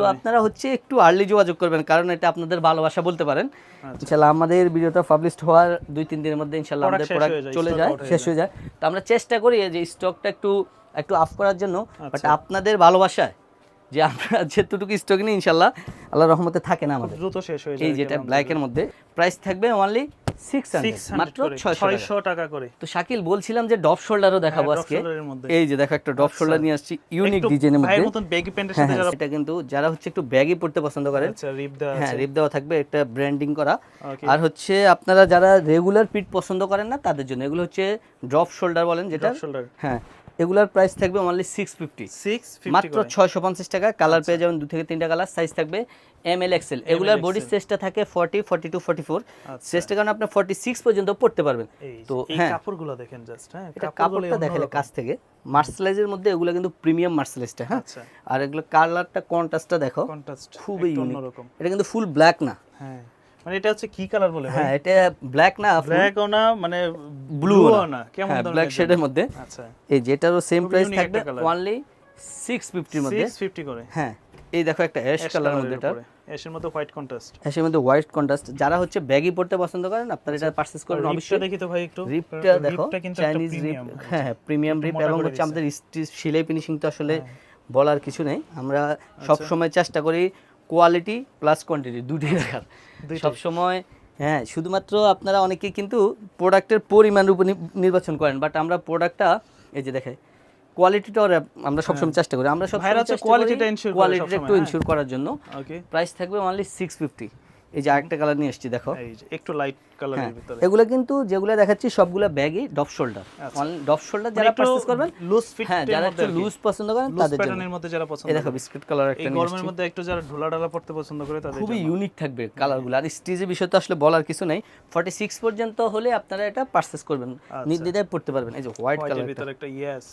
Speaker 2: তো আপনারা হচ্ছে একটু আর্লি যোগাযোগ করবেন কারণ এটা আপনাদের ভালোবাসা বলতে পারেন।
Speaker 1: আচ্ছা।
Speaker 2: ইনশাল্লাহ আমাদের ভিডিওটা পাবলিশড হওয়ার দুই তিন দিনের মধ্যে ইনশাল্লাহ
Speaker 1: Product
Speaker 2: আমাদের প্রোডাক্ট চলে যায় শেষ হয়ে যায়। তো আমরা চেষ্টা করি যে স্টকটা একটু একটু আপ করার জন্য। বাট
Speaker 1: আচ্ছা।
Speaker 2: আপনাদের ভালোবাসায় যে আমরা যেটুকু স্টক নিই ইনশাল্লাহ আল্লাহ রহমতে থাকে না আমাদের।
Speaker 1: দ্রুত শেষ হয়ে যায়
Speaker 2: এই যেটা ব্ল্যাকের মধ্যে। প্রাইস থাকবে অনলি সিক্স হান্ড্রেড
Speaker 1: 600
Speaker 2: মাত্র
Speaker 1: 600 টাকা। করে।
Speaker 2: তো শাকিল বলছিলাম যে ডপ শোল্ডারও দেখাবো আজকে।
Speaker 1: shoulder এর মধ্যে।
Speaker 2: এই যে দেখো একটা ডপ শোল্ডার নিয়ে আসছি ইউনিক ডিজাইনের মধ্যে।
Speaker 1: মতন বেগি প্যান্টের সাথে যারা
Speaker 2: এটা কিন্তু যারা হচ্ছে একটু ব্যাগি পড়তে পছন্দ করেন
Speaker 1: আচ্ছা রিপ দেওয়া
Speaker 2: হ্যাঁ রিপ দেওয়া থাকবে একটা ব্র্যান্ডিং করা। আর হচ্ছে আপনারা যারা রেগুলার পিট পছন্দ করেন না তাদের জন্য। এগুলো হচ্ছে ড্রপ শোল্ডার বলেন যেটা
Speaker 1: শোল্ডার।
Speaker 2: হ্যাঁ এগুলার প্রাইস থাকবে অনলি সিক্স ফিফটি
Speaker 1: সিক্স
Speaker 2: মাত্র ছয়শো পঞ্চাশ টাকা কালার পেয়ে যাবেন দু থেকে তিনটা কালার সাইজ থাকবে এম এল এক্সেল এগুলার বডি সাইজটা থাকে forty forty two forty four সাইজটা কারণে আপনি ফর্টি সিক্স পর্যন্ত পড়তে পারবেন।
Speaker 1: তো
Speaker 2: তো হ্যাঁ।
Speaker 1: কাপড়গুলো দেখেন জাস্ট হ্যাঁ
Speaker 2: এটা কাপড়টা দেখালে কাছ থেকে। মার্সেলাইজের মধ্যে এগুলো কিন্তু প্রিমিয়াম মার্সেলাইজটা হ্যাঁ।
Speaker 1: আচ্ছা।
Speaker 2: আর এগুলো কালারটা কন্ট্রাস্টটা দেখো।
Speaker 1: কন্ট্রাস্ট
Speaker 2: খুবই ইউনিক এটা কিন্তু ফুল ব্ল্যাক না।
Speaker 1: হ্যাঁ। মানে এটা হচ্ছে কি কালার বলে
Speaker 2: হ্যাঁ এটা ব্ল্যাক না
Speaker 1: ব্ল্যাক ও না মানে
Speaker 2: ব্লু
Speaker 1: ও
Speaker 2: না।
Speaker 1: কেমন
Speaker 2: হ্যাঁ
Speaker 1: ধরনের
Speaker 2: ব্ল্যাক শেডের মধ্যে।
Speaker 1: আচ্ছা।
Speaker 2: এই যেটারও সেম
Speaker 1: খুবই
Speaker 2: প্রাইস থাকবে অনলি সিক্স ফিফটির মধ্যে।
Speaker 1: 650 করে।
Speaker 2: হ্যাঁ এই দেখো একটা অ্যাশ কালারের মধ্যে এটা
Speaker 1: এর মধ্যে হোয়াইট কন্ট্রাস্ট
Speaker 2: অ্যাশের মধ্যে হোয়াইট কন্ট্রাস্ট যারা হচ্ছে ব্যাগি পড়তে পছন্দ করেন আপনারা এটা পারচেজ করবেন
Speaker 1: রিপটা
Speaker 2: অবশ্যই।
Speaker 1: দেখি তো ভাই একটু।
Speaker 2: রিপটা দেখো চাইনিজ রিপ হ্যাঁ হ্যাঁ প্রিমিয়াম রিপ এবং হচ্ছে আমাদের স্টিচ সেলাই ফিনিশিং তো আসলে
Speaker 1: হ্যাঁ।
Speaker 2: বলার কিছু নেই। আমরা
Speaker 1: আচ্ছা।
Speaker 2: সব সময় চেষ্টা করি কোয়ালিটি প্লাস কোয়ান্টিটি দুটোই রাখার
Speaker 1: সবসময়
Speaker 2: সব সময় হ্যাঁ শুধুমাত্র আপনারা অনেকে কিন্তু প্রোডাক্টের পরিমাণের উপর নির্বাচন করেন বাট আমরা প্রোডাক্টটা এই যে দেখে কোয়ালিটিটা আমরা সবসময় চেষ্টা করি। আমরা সব কোয়ালিটিটা
Speaker 1: কোয়ালিটিটা
Speaker 2: একটু
Speaker 1: হ্যাঁ।
Speaker 2: ইনশিওর করার জন্য। প্রাইস থাকবে অনলি সিক্স ফিফটি এই যে আরেকটা কালার নিয়ে এসেছি দেখো।
Speaker 1: একটু লাইট কালারের
Speaker 2: হ্যাঁ
Speaker 1: ভিতরে।
Speaker 2: এগুলো কিন্তু যেগুলো দেখাচ্ছি সবগুলো ব্যাগই ডপ শোল্ডার। ডপ শোল্ডার যারা পারচেজ করবেন
Speaker 1: লুজ ফিট
Speaker 2: হ্যাঁ যারা একটু লুজ পছন্দ করেন তাদের জন্য।
Speaker 1: প্যাটার্নের মধ্যে যারা পছন্দ
Speaker 2: এই দেখো বিস্কিট কালার একটা নিয়ে
Speaker 1: গরমের। মধ্যে একটু যারা ঢোলা ঢালা পড়তে পছন্দ করে তাদের
Speaker 2: খুবই। ইউনিক থাকবে কালারগুলো আর স্টিজের বিষয় তো আসলে বলার কিছু নাই। ফর্টি সিক্স পর্যন্ত হলে আপনারা এটা পারচেস করবেন।
Speaker 1: আচ্ছা।
Speaker 2: নির্দ্বিধায় পড়তে পারবেন। এই যে হোয়াইট কালার
Speaker 1: ভিতরে একটা ইয়েস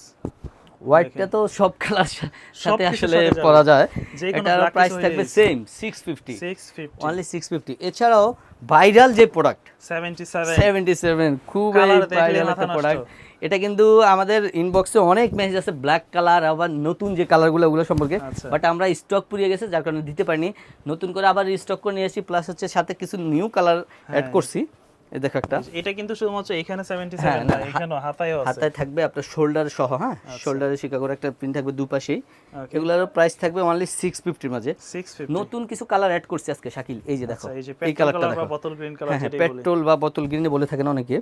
Speaker 2: হোয়াইটটা তো সব কালার সাথে আসলে। পরা যায়। এটার প্রাইস থাকবে same six fifty
Speaker 1: 650
Speaker 2: only six fifty এছাড়াও ভাইরাল যে প্রোডাক্ট
Speaker 1: 77
Speaker 2: সেভেন্টি সেভেন খুবই
Speaker 1: Colour দেখলে
Speaker 2: ভাইরাল একটা প্রোডাক্ট এটা কিন্তু আমাদের ইনবক্সে অনেক মেসেজ আছে ব্ল্যাক কালার আবার নতুন যে কালারগুলো ওগুলো সম্পর্কে।
Speaker 1: আচ্ছা।
Speaker 2: বাট আমরা স্টক পুড়িয়ে গেছে যার কারণে দিতে পারিনি। নতুন করে আবার স্টক করে নিয়ে এসেছি প্লাস হচ্ছে সাথে কিছু নিউ কালার অ্যাড। করছি। এই দেখো একটা।
Speaker 1: এটা কিন্তু শুধুমাত্র এখানে 77
Speaker 2: হ্যাঁ,
Speaker 1: না
Speaker 2: না,
Speaker 1: এখানে হাতায়ও আছে।
Speaker 2: হাতায় থাকবে আপনার শোল্ডার সহ হ্যাঁ?
Speaker 1: আচ্ছা।
Speaker 2: শোল্ডারে শিকাগোর একটা প্রিন্ট থাকবে দুপাশেই। এগুলোর প্রাইস থাকবে অনলি সিক্স ফিফটির মাঝে।
Speaker 1: 650
Speaker 2: নতুন কিছু কালার অ্যাড করছি আজকে শাকিল। এই যে দেখো
Speaker 1: আচ্ছা এই পেট্রোল
Speaker 2: কালারটা
Speaker 1: বা
Speaker 2: দেখো।
Speaker 1: বোতল গ্রিন কালার
Speaker 2: হ্যাঁ পেট্রোল বা বোতল গ্রিনে বলে থাকেন অনেকে।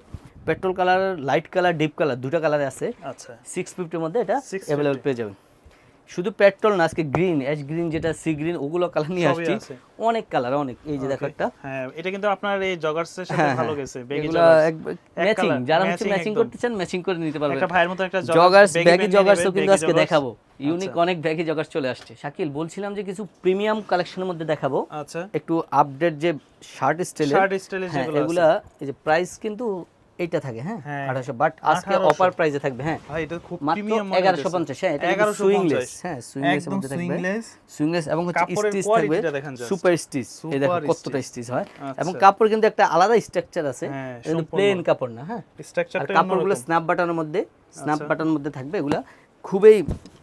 Speaker 2: Petrol colour light colour deep colour দুটো কালারে আছে।
Speaker 1: আচ্ছা।
Speaker 2: সিক্স ফিফটির মধ্যে এটা
Speaker 1: 650
Speaker 2: অ্যাভেলেবল পেয়ে যাবেন। শুধু পেট্রোল না আজকে গ্রিন অ্যাশ গ্রিন যেটা সি গ্রিন ওগুলো কালার নিয়ে আসছি। অনেক কালার অনেক। এই যে দেখো একটা।
Speaker 1: হ্যাঁ এটা কিন্তু আপনার এই জগার্সের সাথে
Speaker 2: হ্যাঁ
Speaker 1: ভালো
Speaker 2: হ্যাঁ।
Speaker 1: গেছে বেগি
Speaker 2: ম্যাচিং যারা হচ্ছে ম্যাচিং করতে চান ম্যাচিং করে নিতে পারবেন
Speaker 1: একটা ভাইয়ের মতো একটা
Speaker 2: জগার্স
Speaker 1: নিয়ে
Speaker 2: জগার্সও কিন্তু আজকে দেখাবো। ইউনিক
Speaker 1: আচ্ছা।
Speaker 2: অনেক ব্যাগি জগার্স চলে আসছে। শাকিল বলছিলাম যে কিছু প্রিমিয়াম কালেকশনের মধ্যে দেখাবো।
Speaker 1: আচ্ছা।
Speaker 2: একটু আপডেট যে শার্ট স্টাইলের
Speaker 1: শার্ট স্টাইলে
Speaker 2: হ্যাঁ
Speaker 1: যেগুলো
Speaker 2: এগুলা এই যে প্রাইস কিন্তু এইটা থাকে হ্যাঁ?
Speaker 1: হ্যাঁ।
Speaker 2: আঠারোশো বাট আজকে
Speaker 1: 1800
Speaker 2: অফার প্রাইসে থাকবে হ্যাঁ।
Speaker 1: ভাই এটা খুব প্রিমিয়াম
Speaker 2: এগারোশো পঞ্চাশ হ্যাঁ এটা সুইংলেস
Speaker 1: 1150
Speaker 2: হ্যাঁ সুইংলেস মধ্যে থাকবে।
Speaker 1: সুইংলেস
Speaker 2: এবং হচ্ছে স্টিচ থাকবে। সুপার স্টিচ এই দেখো কতটা স্টিচ হয়।
Speaker 1: আচ্ছা।
Speaker 2: এবং কাপড় কিন্তু একটা আলাদা স্ট্রাকচার আছে
Speaker 1: হ্যাঁ,
Speaker 2: কিন্তু প্লেন কাপড় না হ্যাঁ?
Speaker 1: স্ট্রাকচারটা
Speaker 2: কাপড়গুলো স্ন্যাপ বাটনের মধ্যে স্ন্যাপ
Speaker 1: আচ্ছা।
Speaker 2: বাটনের মধ্যে থাকবে এগুলা খুবই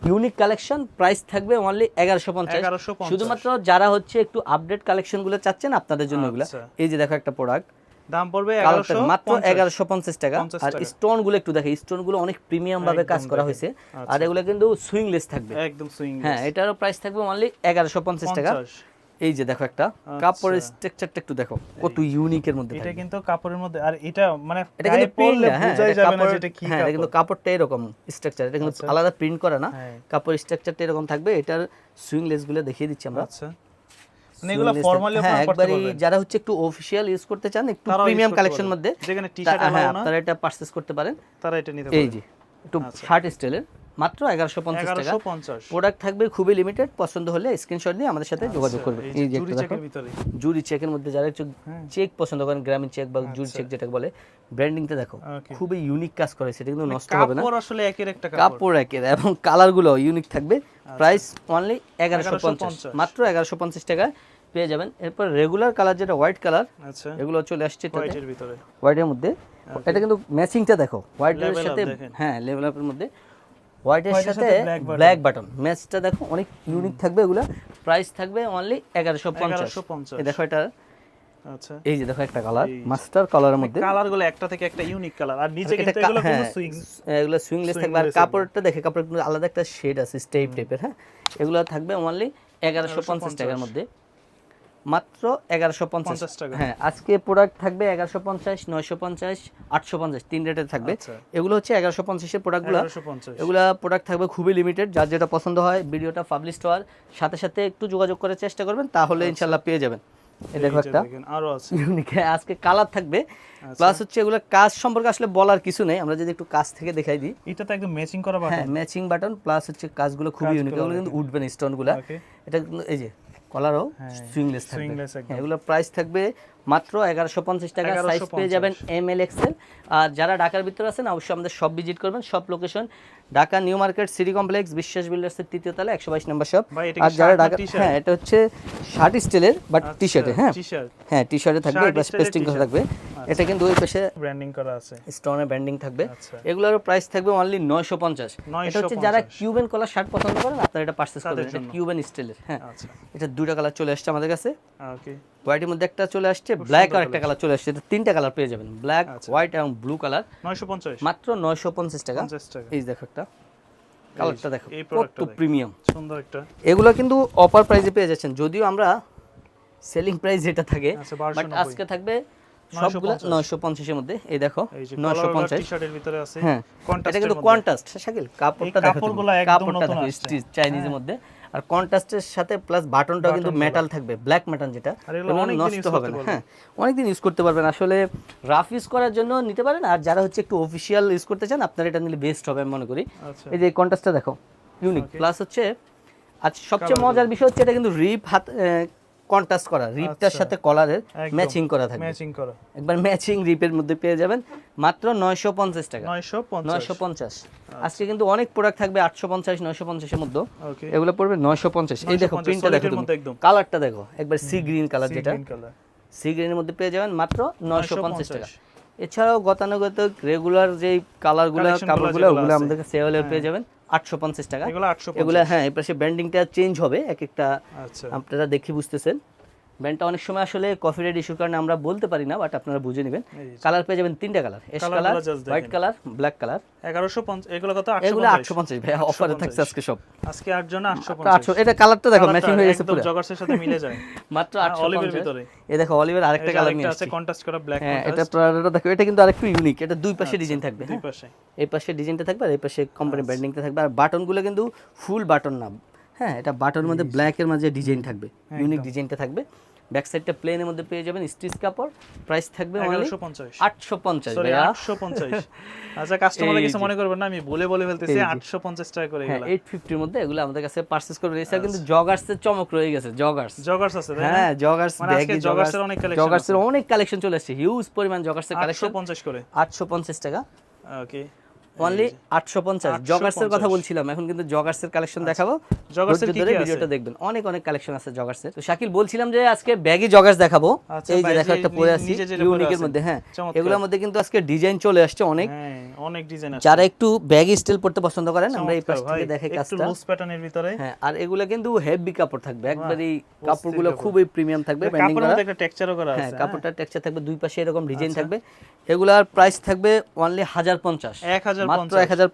Speaker 2: ইউনিক কালেকশন প্রাইস থাকবে অনলি এগারোশো পঞ্চাশ।
Speaker 1: 1150
Speaker 2: শুধুমাত্র যারা হচ্ছে একটু আপডেট কালেকশনগুলো চাচ্ছেন আপনাদের জন্য এগুলা।
Speaker 1: আচ্ছা।
Speaker 2: এই যে দেখো একটা প্রোডাক্ট
Speaker 1: দাম পড়বে
Speaker 2: কালারটা
Speaker 1: 1150
Speaker 2: মাত্র এগারোশো পঞ্চাশ টাকা। আর স্টোনগুলো একটু দেখে স্টোনগুলো অনেক প্রিমিয়াম ভাবে কাজ করা হয়েছে। আর
Speaker 1: আচ্ছা।
Speaker 2: এগুলো কিন্তু সুইংলেস থাকবে।
Speaker 1: একদম সুইং
Speaker 2: হ্যাঁ এটারও প্রাইস থাকবে অনলি এগারোশো পঞ্চাশ টাকা। এই যে দেখো একটা কাপড়ের স্ট্রাকচারটা একটু দেখো কত ইউনিকের মধ্যে
Speaker 1: এটা কিন্তু কাপড়ের মধ্যে আর এটা মানে
Speaker 2: এটা কিন্তু
Speaker 1: পরলে
Speaker 2: হ্যাঁ
Speaker 1: বোঝাই যাবে না এটা কি
Speaker 2: হ্যাঁ এটা কিন্তু কাপড়টা এরকম স্ট্রাকচার এটা কিন্তু
Speaker 1: আচ্ছা।
Speaker 2: আলাদা প্রিন্ট করা না।
Speaker 1: হ্যাঁ।
Speaker 2: কাপড় স্ট্রাকচারটা এরকম থাকবে এটার সুইংলেসগুলো দেখিয়ে দিচ্ছি আমরা।
Speaker 1: আচ্ছা। মানে এগুলো
Speaker 2: Seamless
Speaker 1: ফর্মালি
Speaker 2: হ্যাঁ
Speaker 1: আপনারা করতে পারবেন।
Speaker 2: যারা হচ্ছে একটু অফিশিয়াল ইউজ করতে চান একটু প্রিমিয়াম কালেকশন মধ্যে
Speaker 1: যেখানে টি-শার্ট
Speaker 2: হ্যাঁ আপনারা এটা পারচেজ করতে পারেন।
Speaker 1: তারা এটা নিতে
Speaker 2: এই
Speaker 1: পারবে
Speaker 2: যে একটু
Speaker 1: আচ্ছা।
Speaker 2: শার্ট স্টাইলের মাত্র এগারোশো পঞ্চাশ টাকা। প্রোডাক্ট থাকবে খুবই লিমিটেড পছন্দ হলে স্ক্রিনশট নিয়ে আমাদের সাথে যোগাযোগ
Speaker 1: আচ্ছা,
Speaker 2: করবে।
Speaker 1: এই
Speaker 2: এই
Speaker 1: যে
Speaker 2: যে
Speaker 1: জুরি চেকের
Speaker 2: মধ্যে যারা একটু
Speaker 1: হ্যাঁ।
Speaker 2: চেক পছন্দ করেন গ্রামীণ চেক বা জুরি
Speaker 1: আচ্ছা।
Speaker 2: চেক যেটাকে বলে ব্র্যান্ডিংটা দেখো খুবই ইউনিক কাজ করে সেটা কিন্তু নষ্ট হবে না।
Speaker 1: আসলে একের একটা কাপড়।
Speaker 2: কাপড় একের এবং কালারগুলো ইউনিক থাকবে। প্রাইস অনলি এগারোশো পঞ্চাশ। মাত্র এগারোশো পঞ্চাশ টাকায় পেয়ে যাবেন। এরপর রেগুলার কালার যেটা হোয়াইট কালার
Speaker 1: আচ্ছা।
Speaker 2: এগুলো চলে আসছে
Speaker 1: হোয়াইটের ভিতরে।
Speaker 2: হোয়াইটের মধ্যে। এটা কিন্তু ম্যাচিংটা দেখো। হোয়াইটের সাথে হ্যাঁ লেভেল আপের মধ্যে। হোয়াইটের
Speaker 1: এর
Speaker 2: সাথে। ব্ল্যাক বাটন ম্যাচটা দেখো অনেক ইউনিক থাকবে এগুলা। প্রাইস থাকবে অনলি এগারোশো পঞ্চাশ। দেখো এটা।
Speaker 1: আচ্ছা।
Speaker 2: এই যে দেখো একটা কালার মাস্টার কালারের মধ্যে
Speaker 1: কালারগুলো একটা থেকে একটা ইউনিক কালার আর নিচে কিন্তু এগুলো কোনো
Speaker 2: হ্যাঁ,
Speaker 1: সুইং
Speaker 2: এগুলো সুইংলেস থাকবে আর কাপড়টা দেখে কাপড় কিন্তু আলাদা একটা শেড আছে স্টেপ টাইপের হ্যাঁ? এগুলো থাকবে অনলি এগারোশো পঞ্চাশ টাকার মধ্যে। মাত্র এগারোশো পঞ্চাশ।
Speaker 1: টাকা।
Speaker 2: হ্যাঁ আজকে প্রোডাক্ট থাকবে এগারোশো পঞ্চাশ নয়শো পঞ্চাশ আটশো পঞ্চাশ তিন রেটের থাকবে।
Speaker 1: আচ্ছা।
Speaker 2: এগুলো হচ্ছে এগারোশো পঞ্চাশের প্রোডাক্টগুলো
Speaker 1: 1150
Speaker 2: এগুলা প্রোডাক্ট থাকবে খুবই লিমিটেড যার যেটা পছন্দ হয় ভিডিওটা পাবলিশ হওয়ার সাথে সাথে একটু যোগাযোগ করার চেষ্টা করবেন তাহলে
Speaker 1: আচ্ছা।
Speaker 2: ইনশাল্লাহ পেয়ে যাবেন। দেখো একটা।
Speaker 1: আরও আছে।
Speaker 2: ইউনিক আজকে কালার থাকবে।
Speaker 1: আচ্ছা।
Speaker 2: প্লাস হচ্ছে এগুলো কাজ সম্পর্কে আসলে বলার কিছু নেই। আমরা যদি একটু কাজ থেকে দেখাই দিই।
Speaker 1: এটা তো একদম ম্যাচিং করা
Speaker 2: হ্যাঁ ম্যাচিং বাটন প্লাস হচ্ছে কাজগুলো খুবই ইউনিক এগুলো কিন্তু উঠবে না স্টোনগুলো এটা কিন্তু এই যে কলারও
Speaker 1: হ্যাঁ,
Speaker 2: সুইংলেস থাকবে। হ্যাঁ, এগুলো প্রাইস থাকবে মাত্র এগারোশো পঞ্চাশ টাকা। সাইজ পেয়ে যাবেন এম এল এক্সেল আর যারা ঢাকার ভিতরে আছেন অবশ্যই আমাদের সব ভিজিট করবেন। সব location Dhaka New Market City Complex Biswas বিল্ডার্সের তৃতীয় তলা একশো বাইশ নম্বর শপ আর যারা ঢাকা হ্যাঁ এটা হচ্ছে শার্ট স্টাইলের বাট টি শার্টে হ্যাঁ। হ্যাঁ টি শার্টে থাকবে এবার পেস্টিং করা থাকবে। এটা কিন্তু ওই পাশে
Speaker 1: ব্র্যান্ডিং করা আছে।
Speaker 2: স্টোনের ব্যান্ডিং থাকবে।
Speaker 1: আচ্ছা।
Speaker 2: এগুলোর প্রাইস থাকবে অনলি নয়শো পঞ্চাশ। এটা হচ্ছে যারা কিউবেন কলার শার্ট পছন্দ করেন আপনারা এটা
Speaker 1: তাদের
Speaker 2: করবেন। এটা। কিউবেন স্টাইলের হ্যাঁ।
Speaker 1: আচ্ছা।
Speaker 2: এটা দুইটা কালার চলে আসছে আমাদের কাছে।
Speaker 1: ওকে।
Speaker 2: হোয়াইটের মধ্যে একটা চলে আসছে ব্ল্যাক আর একটা কালার চলে আসছে। এটা তিনটা কালার পেয়ে যাবেন ব্ল্যাক
Speaker 1: আচ্ছা।
Speaker 2: হোয়াইট এবং ব্লু কালার
Speaker 1: 950
Speaker 2: মাত্র নয়শো পঞ্চাশ টাকা।
Speaker 1: 50 টাকা।
Speaker 2: এই দেখো একটা। কালারটা দেখো কত প্রিমিয়াম
Speaker 1: সুন্দর একটা।
Speaker 2: এগুলো কিন্তু অফার প্রাইসে পেয়ে যাচ্ছেন। যদিও আমরা সেলিং প্রাইস যেটা থাকে
Speaker 1: আচ্ছা
Speaker 2: বাট আজকে থাকবে সবগুলো নয়শো পঞ্চাশের মধ্যে। এই দেখো
Speaker 1: এই যে
Speaker 2: নয়শো পঞ্চাশ।
Speaker 1: টি শার্টের ভিতরে আছে
Speaker 2: হ্যাঁ এটা কিন্তু কন্ট্রাস্ট শাকিল কাপড়টা দেখো
Speaker 1: কাপড়গুলো একদম নতুন আসছে।
Speaker 2: চাইনিজের মধ্যে। আর কন্ট্রাস্টের সাথে প্লাস বাটনটাও কিন্তু মেটাল থাকবে ব্ল্যাক মেটাল যেটা নষ্ট হবে না। হ্যাঁ অনেকদিন ইউজ করতে পারবেন। আসলে রাফ ইউজ করার জন্য নিতে পারেন আর যারা হচ্ছে একটু অফিসিয়াল ইউজ করতে চান আপনারা এটা নিলে বেস্ট হবে আমি মনে করি।
Speaker 1: আচ্ছা।
Speaker 2: এই যে কন্ট্রাস্টটা দেখো ইউনিক প্লাস হচ্ছে আজ সবচেয়ে মজার বিষয় হচ্ছে এটা কিন্তু রিপ হাত কন্ট্রাস্ট করা রিপটার
Speaker 1: আচ্ছা।
Speaker 2: সাথে কলারের ম্যাচিং করা থাকবে।
Speaker 1: ম্যাচিং করা।
Speaker 2: একবার ম্যাচিং রিপের মধ্যে পেয়ে যাবেন মাত্র নয়শো পঞ্চাশ টাকা।
Speaker 1: 950
Speaker 2: নয়শো পঞ্চাশ। আজকে কিন্তু অনেক প্রোডাক্ট থাকবে আটশো পঞ্চাশ নয়শো পঞ্চাশের মধ্যে।
Speaker 1: ওকে
Speaker 2: এগুলো পড়বে নয়শো পঞ্চাশ। এই দেখো প্রিন্টটা দেখো তুমি। কালারটা দেখো। একবার সি গ্রিন কালার যেটা। সি গ্রিনের মধ্যে পেয়ে যাবেন মাত্র নয়শো পঞ্চাশ
Speaker 1: 950
Speaker 2: টাকা এছাড়াও গতানুগতিক রেগুলার যেই কালারগুলো
Speaker 1: গুলো
Speaker 2: কাপড়গুলো ওগুলো আমাদের সেভেলে পেয়ে যাবেন। আটশো পঞ্চাশ টাকা।
Speaker 1: এগুলো 850
Speaker 2: হ্যাঁ এই পাশে ব্যান্ডিংটা চেঞ্জ হবে এক একটা
Speaker 1: আচ্ছা।
Speaker 2: আপনারা দেখে বুঝতেছেন। ব্যান্ডটা অনেক সময় আসলে কফি রেড ইস্যুর কারণে আমরা বলতে পারি না বাট আপনারা বুঝে নেবেন। কালার পেয়ে যাবেন তিনটা colour S colour white colour black colour
Speaker 1: 1150 এগুলো কত?
Speaker 2: এগুলো
Speaker 1: 850
Speaker 2: আটশো পঞ্চাশ। ভাই অফারে থাকছে আজকে সব।
Speaker 1: আজকে আট জন 850
Speaker 2: আটশো এটা কালারটা দেখো ম্যাচিং হয়ে গেছে পুরো।
Speaker 1: জগার্সের সাথে মিলে যায়।
Speaker 2: মাত্র
Speaker 1: হ্যাঁ,
Speaker 2: আটশো
Speaker 1: অলিভের ভিতরে।
Speaker 2: এই দেখো অলিভের আরেকটা কালার নিয়ে
Speaker 1: আছে কন্ট্রাস্ট করা ব্ল্যাক
Speaker 2: হ্যাঁ এটা প্রাডাটা দেখো এটা কিন্তু আরেকটু ইউনিক এটা দুই পাশে ডিজাইন থাকবে
Speaker 1: দুই
Speaker 2: হ্যাঁ।
Speaker 1: পাশে।
Speaker 2: এই পাশে ডিজাইনটা থাকবে আর এই পাশে কোম্পানি ব্র্যান্ডিংটা থাকবে। আর বাটনগুলো কিন্তু ফুল বাটন না হ্যাঁ এটা বাটনের মধ্যে ব্ল্যাকের মাঝে ডিজাইন থাকবে ইউনিক ডিজাইনটা থাকবে। ব্যাক সাইডটা প্লেনের মধ্যে পেয়ে যাবেন স্টিচ কাপড়। প্রাইস থাকবে অনলি
Speaker 1: 1150
Speaker 2: আটশো পঞ্চাশ
Speaker 1: সরি 850 আচ্ছা কাস্টমার কিছু। মনে করবেন না আমি বলে বলে ফেলতেছি 850 টাকা করে এগুলা।
Speaker 2: এইট ফিফটির মধ্যে এগুলো আমাদের কাছে পার্চেস করবেন এছাড়া কিন্তু জগার্সের চমক রয়ে গেছে জগার্স
Speaker 1: জগার্স আছে তাই না?
Speaker 2: হ্যাঁ জগার্স
Speaker 1: আজকে
Speaker 2: জগার্স
Speaker 1: এর অনেক collection
Speaker 2: জগার্সের অনেক কালেকশন চলে আসছে হিউজ পরিমাণ জগার্সের কালেকশন
Speaker 1: 850 করে।
Speaker 2: আটশো পঞ্চাশ টাকা।
Speaker 1: ওকে
Speaker 2: অনলি আটশো পঞ্চাশ।
Speaker 1: 850
Speaker 2: জগার্সের কথা বলছিলাম এখন কিন্তু জগার্সের কালেকশন দেখাবো।
Speaker 1: জগার্সের কি কি?
Speaker 2: ভিডিওটা দেখবেন। অনেক অনেক কালেকশন আছে জগার্সের তো শাকিল বলছিলাম যে আজকে ব্যাগি জগার্স দেখাবো।
Speaker 1: আচ্ছা,
Speaker 2: এই যে দেখো একটা পরে
Speaker 1: পরে
Speaker 2: ইউনিকের মধ্যে হ্যাঁ। এগুলোর মধ্যে কিন্তু আজকে ডিজাইন চলে আসছে অনেক।
Speaker 1: হ্যাঁ অনেক ডিজাইন আছে।
Speaker 2: যারা একটু ব্যাগি স্টাইল পড়তে পছন্দ করেন আমরা এই পাশ থেকে দেখে
Speaker 1: একটু লুজ প্যাটার্নের ভিতরে।
Speaker 2: হ্যাঁ আর এগুলো কিন্তু হেভি কাপড় থাকবে। একবারই কাপড়গুলো খুবই প্রিমিয়াম থাকবে ব্যান্ডিং করা।
Speaker 1: একটা টেক্সচারও করা
Speaker 2: হ্যাঁ
Speaker 1: আছে
Speaker 2: কাপড়টার টেক্সচার থাকবে দুই পাশে এরকম ডিজাইন
Speaker 1: আচ্ছা।
Speaker 2: থাকবে। এগুলার প্রাইস থাকবে অনলি হাজার পঞ্চাশ।
Speaker 1: 1050
Speaker 2: মাত্র এক হাজার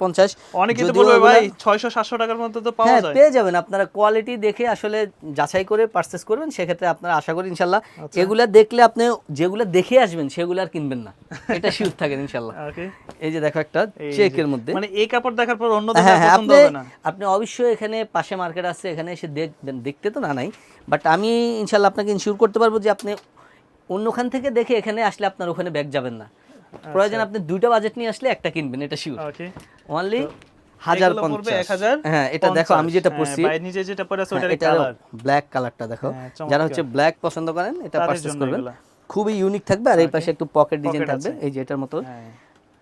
Speaker 1: তো বলবে ভাই 600 700 টাকার মধ্যে তো পাওয়া
Speaker 2: হ্যাঁ
Speaker 1: যায়।
Speaker 2: পেয়ে যাবেন। আপনারা কোয়ালিটি দেখে আসলে যাচাই করে পারচেস করবেন সেক্ষেত্রে আপনারা আশা করি ইনশাল্লাহ
Speaker 1: আচ্ছা।
Speaker 2: এগুলা দেখলে আপনি যেগুলো দেখে আসবেন সেগুলো আর কিনবেন না। এটা শিওর থাকেন ইনশাল্লাহ।
Speaker 1: ওকে
Speaker 2: এই যে দেখো একটা চেকের মধ্যে।
Speaker 1: মানে এই কাপড় দেখার পর অন্যদের
Speaker 2: হ্যাঁ
Speaker 1: আর
Speaker 2: হ্যাঁ
Speaker 1: পছন্দ
Speaker 2: আপনি
Speaker 1: হবে না?
Speaker 2: আপনি অবশ্যই এখানে পাশে মার্কেট আছে এখানে এসে দেখবেন দেখতে তো না নাই বাট আমি ইনশাল্লাহ আপনাকে ইনশিওর করতে পারব যে আপনি অন্যখান থেকে দেখে এখানে আসলে আপনার ওখানে ব্যাগ যাবেন না। প্রয়োজন আপনি দুইটা বাজেট নিয়ে আসলে একটা কিনবেন এটা শিওর
Speaker 1: ওকে
Speaker 2: অনলি হাজার পঞ্চাশ। হ্যাঁ এটা দেখো আমি যেটা
Speaker 1: হ্যাঁ,
Speaker 2: পড়ছি
Speaker 1: নিজে যেটা পরে আছে কালার
Speaker 2: ব্ল্যাক কালারটা দেখো।
Speaker 1: হ্যাঁ,
Speaker 2: যারা হচ্ছে ব্ল্যাক পছন্দ করেন এটা পারচেস করবেন। খুবই ইউনিক থাকবে আর এই পাশে একটু পকেট ডিজাইন থাকবে এই যে এটার মতো।
Speaker 1: হ্যাঁ।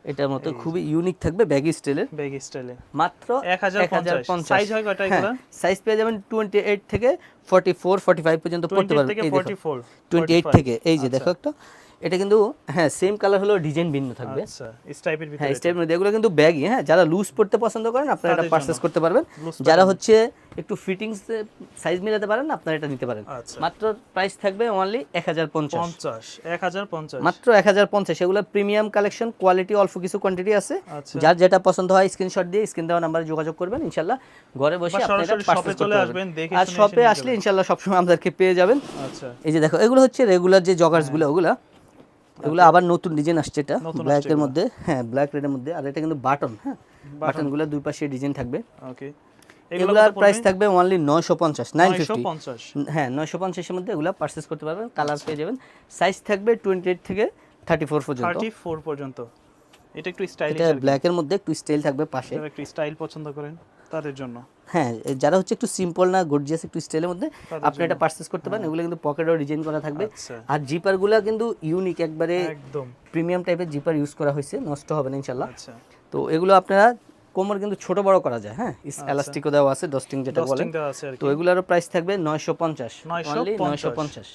Speaker 2: এটার মতো খুবই ইউনিক থাকবে ব্যাগি স্টাইলের
Speaker 1: বেগি স্টাইলে
Speaker 2: মাত্র
Speaker 1: 1050 সাইজ হয় কয়টা এগুলা?
Speaker 2: সাইজ পেয়ে যাবেন টোয়েন্টি এইট থেকে ফর্টি ফোর ফর্টি ফাইভ পর্যন্ত পড়তে
Speaker 1: 28
Speaker 2: পারবেন।
Speaker 1: থেকে
Speaker 2: এই দেখো
Speaker 1: 44
Speaker 2: টোয়েন্টি এইট থেকে। এই যে দেখো একটা। এটা কিন্তু হ্যাঁ সেম কালার হলো ডিজাইন ভিন্ন থাকবে।
Speaker 1: আচ্ছা এই টাইপের
Speaker 2: হ্যাঁ
Speaker 1: ভিতরে
Speaker 2: স্টাইল মধ্যে এগুলো কিন্তু ব্যাগই হ্যাঁ যারা লুজ পড়তে পছন্দ করেন আপনারা এটা পারচেস করতে পারবেন। যারা হচ্ছে একটু ফিটিংস সাইজ মিলাতে পারেন আপনারা এটা নিতে পারেন।
Speaker 1: আচ্ছা।
Speaker 2: মাত্র প্রাইস থাকবে অনলি এক হাজার পঞ্চাশ।
Speaker 1: 50 1050
Speaker 2: মাত্র এক হাজার পঞ্চাশ এগুলো প্রিমিয়াম কালেকশন কোয়ালিটি অল্প কিছু কোয়ান্টিটি আছে।
Speaker 1: আচ্ছা।
Speaker 2: যার যেটা পছন্দ হয় স্ক্রিনশট দিয়ে স্ক্রিন দেওয়া নাম্বারে যোগাযোগ করবেন ইনশাল্লাহ। ঘরে বসে আর শপে আসলে ইনশাল্লাহ সবসময় আমাদেরকে পেয়ে যাবেন।
Speaker 1: আচ্ছা।
Speaker 2: এই যে দেখো এগুলো হচ্ছে রেগুলার যে জগার্সগুলো ওগুলা এগুলো আবার নতুন ডিজাইন আসছে এটা
Speaker 1: আসছে
Speaker 2: ব্ল্যাকের মধ্যে। হ্যাঁ ব্ল্যাক রেডের মধ্যে। আর এটা কিন্তু বাটন হ্যাঁ? বাটনগুলো দুই পাশে ডিজাইন থাকবে।
Speaker 1: ওকে
Speaker 2: এগুলার প্রাইস থাকবে অনলি নয়শো পঞ্চাশ নাইন ফিফটি হ্যাঁ নয়শো পঞ্চাশের মধ্যে এগুলো পারচেস করতে পারবেন কালার পেয়ে যাবেন। সাইজ থাকবে টোয়েন্টি এইট থেকে থার্টি ফোর পর্যন্ত।
Speaker 1: থার্টি ফোর পর্যন্ত। এটা একটু স্টাইলিশ
Speaker 2: এটা ব্ল্যাকের মধ্যে একটু স্টাইল থাকবে পাশে।
Speaker 1: একটু স্টাইল পছন্দ করেন তাদের জন্য।
Speaker 2: হ্যাঁ যারা হচ্ছে একটু সিম্পল না গর্জিয়াস একটু স্টাইলের মধ্যে আপনি এটা পারচেস করতে পারেন। এগুলো কিন্তু পকেটও ডিজাইন করা থাকবে।
Speaker 1: আচ্ছা।
Speaker 2: আর জিপারগুলো কিন্তু ইউনিক একবারে
Speaker 1: একদম।
Speaker 2: প্রিমিয়াম টাইপের জিপার ইউজ করা হয়েছে নষ্ট হবে না ইনশাল্লাহ
Speaker 1: আচ্ছা।
Speaker 2: তো এগুলো আপনারা কোমর কিন্তু ছোট বড় করা যায় হ্যাঁ? এলাস্টিকও দেওয়া আছে ডস্টিং যেটা বলে তো
Speaker 1: কি।
Speaker 2: এগুলোরও প্রাইস থাকবে নয়শো পঞ্চাশ।
Speaker 1: 950
Speaker 2: নয়শো পঞ্চাশ।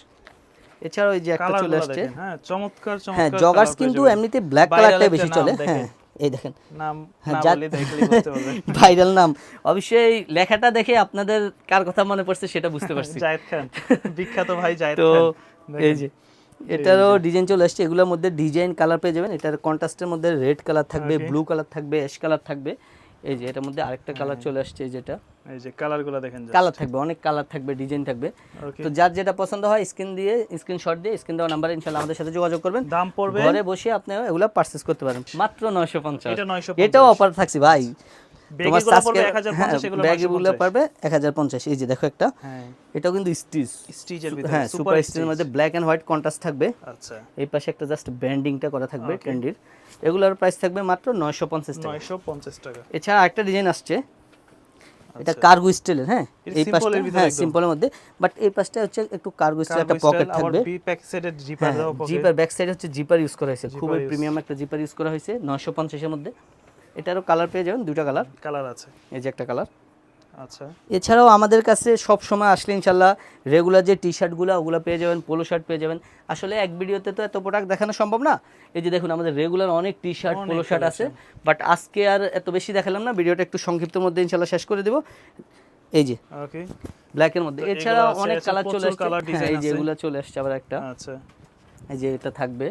Speaker 2: এছাড়াও এই যে একটা চলে আসছে।
Speaker 1: হ্যাঁ চমৎকার
Speaker 2: হ্যাঁ জগার্স কিন্তু এমনিতে ব্ল্যাক কালারটাই বেশি চলে হ্যাঁ। এই দেখেন।
Speaker 1: নাম
Speaker 2: হ্যাঁ, ভাইরাল নাম। অবশ্যই লেখাটা দেখে আপনাদের কার কথা মনে পড়ছে সেটা বুঝতে পারছি।
Speaker 1: জায়েদ খান। বিখ্যাত ভাই জায়েদ
Speaker 2: তো এই যে এটারও ডিজাইন চলে আসছে। এগুলোর মধ্যে ডিজাইন কালার পেয়ে যাবেন। এটার কন্ট্রাস্টের মধ্যে রেড কালার থাকবে ব্লু কালার থাকবে অ্যাশ কালার থাকবে। এই যে এটার মধ্যে আরেকটা কালার
Speaker 1: হ্যাঁ।
Speaker 2: চলে আসছে এই যেটা।
Speaker 1: এই যে কালারগুলো দেখেন
Speaker 2: কালার থাকবে অনেক কালার থাকবে ডিজাইন থাকবে। তো যার যেটা পছন্দ হয় স্ক্রিন দিয়ে স্ক্রিনশট দিয়ে স্ক্রিন দেওয়া নাম্বারে ইনশাআল্লাহ আমাদের সাথে যোগাযোগ করবেন।
Speaker 1: দাম পড়বে?
Speaker 2: ঘরে বসে আপনি এগুলো পারচেজ করতে পারেন। মাত্র নয়শো পঞ্চাশ।
Speaker 1: এটা 950
Speaker 2: এটাও অফার থাকছে ভাই। তোমার
Speaker 1: বেগেগুলো
Speaker 2: সাজকে
Speaker 1: 1050 এগুলো
Speaker 2: ব্যাগগুলো পারবে এক হাজার পঞ্চাশ। এই যে দেখো একটা।
Speaker 1: হ্যাঁ।
Speaker 2: এটাও কিন্তু স্টিচ
Speaker 1: স্টিচের ভিতরে
Speaker 2: হ্যাঁ সুপার স্টিচের মধ্যে ব্ল্যাক এন্ড হোয়াইট কন্ট্রাস্ট থাকবে।
Speaker 1: আচ্ছা।
Speaker 2: এই পাশে একটা জাস্ট ব্র্যান্ডিংটা করা থাকবে ট্রেন্ডির এগুলোর প্রাইস থাকবে মাত্র নয়শো পঞ্চাশ টাকা।
Speaker 1: 950 টাকা।
Speaker 2: এছাড়া একটা ডিজাইন আসছে। এটা কার্গো স্টাইলের হ্যাঁ? এই পাশটা হ্যাঁ সিম্পলের মধ্যে। বাট এই পাশটা হচ্ছে একটু কার্গো স্টাইল একটা পকেট থাকবে।
Speaker 1: জিপার
Speaker 2: ব্যাক সাইডে হচ্ছে জিপার ইউজ করা হয়েছে। খুবই প্রিমিয়াম একটা জিপার ইউজ করা হয়েছে নয়শো পঞ্চাশের মধ্যে। এটারও কালার পেয়ে যাবেন দুটো কালার
Speaker 1: কালার আছে।
Speaker 2: এই যে একটা কালার
Speaker 1: আচ্ছা।
Speaker 2: এছাড়াও আমাদের কাছে সব সময় আসলে ইনশাল্লাহ রেগুলার যে টি শার্টগুলো ওগুলো পেয়ে যাবেন পোলো শার্ট পেয়ে যাবেন। আসলে এক ভিডিওতে তো এত প্রোডাক্ট দেখানো সম্ভব না। এই যে দেখুন আমাদের রেগুলার অনেক টি শার্ট পোলো শার্ট আছে। বাট আজকে আর এত বেশি দেখালাম না ভিডিওটা একটু সংক্ষিপ্তের মধ্যে ইনশাল্লাহ শেষ করে দেবো। এই যে
Speaker 1: ওকে
Speaker 2: ব্ল্যাকের মধ্যে।
Speaker 1: তো
Speaker 2: এছাড়াও অনেক কালার চলে আসছে। হ্যাঁ, এই যে এগুলো চলে আসছে আবার একটা।
Speaker 1: আচ্ছা।
Speaker 2: এই যে এটা থাকবে।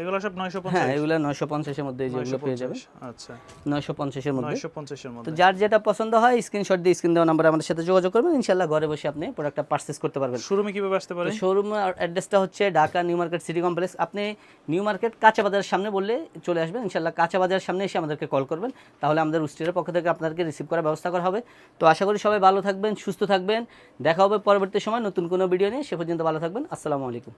Speaker 1: এগুলো সব 950
Speaker 2: হ্যাঁ এগুলো নয়শো পঞ্চাশের মধ্যে এই যে এগুলো পেয়ে যাবেন।
Speaker 1: আচ্ছা।
Speaker 2: নয়শো পঞ্চাশের মধ্যে।
Speaker 1: 950 এর
Speaker 2: তো যার যেটা পছন্দ হয় স্ক্রিনশট দিয়ে স্ক্রিন দেওয়া নাম্বারে আমাদের সাথে যোগাযোগ করবেন। ইনশাল্লাহ ঘরে বসে আপনি প্রোডাক্টটা পারচেস করতে পারবেন।
Speaker 1: শোরুমে কীভাবে আসতে পারে?
Speaker 2: শোরুম অ্যাড্রেসটা হচ্ছে Dhaka New Market City Complex. আপনি নিউ মার্কেট কাঁচা বাজারের সামনে বললে চলে আসবেন। ইনশাল্লাহ কাঁচা বাজারের সামনে এসে আমাদেরকে কল করবেন। তাহলে আমাদের উস্টিরের পক্ষ থেকে আপনাদেরকে রিসিভ করার ব্যবস্থা করা হবে। তো আশা করি সবাই ভালো থাকবেন সুস্থ থাকবেন। দেখা হবে পরবর্তী সময় নতুন কোনো ভিডিও নিয়ে। সে পর্যন্ত ভালো থাকবেন। আসসালামু আলাইকুম।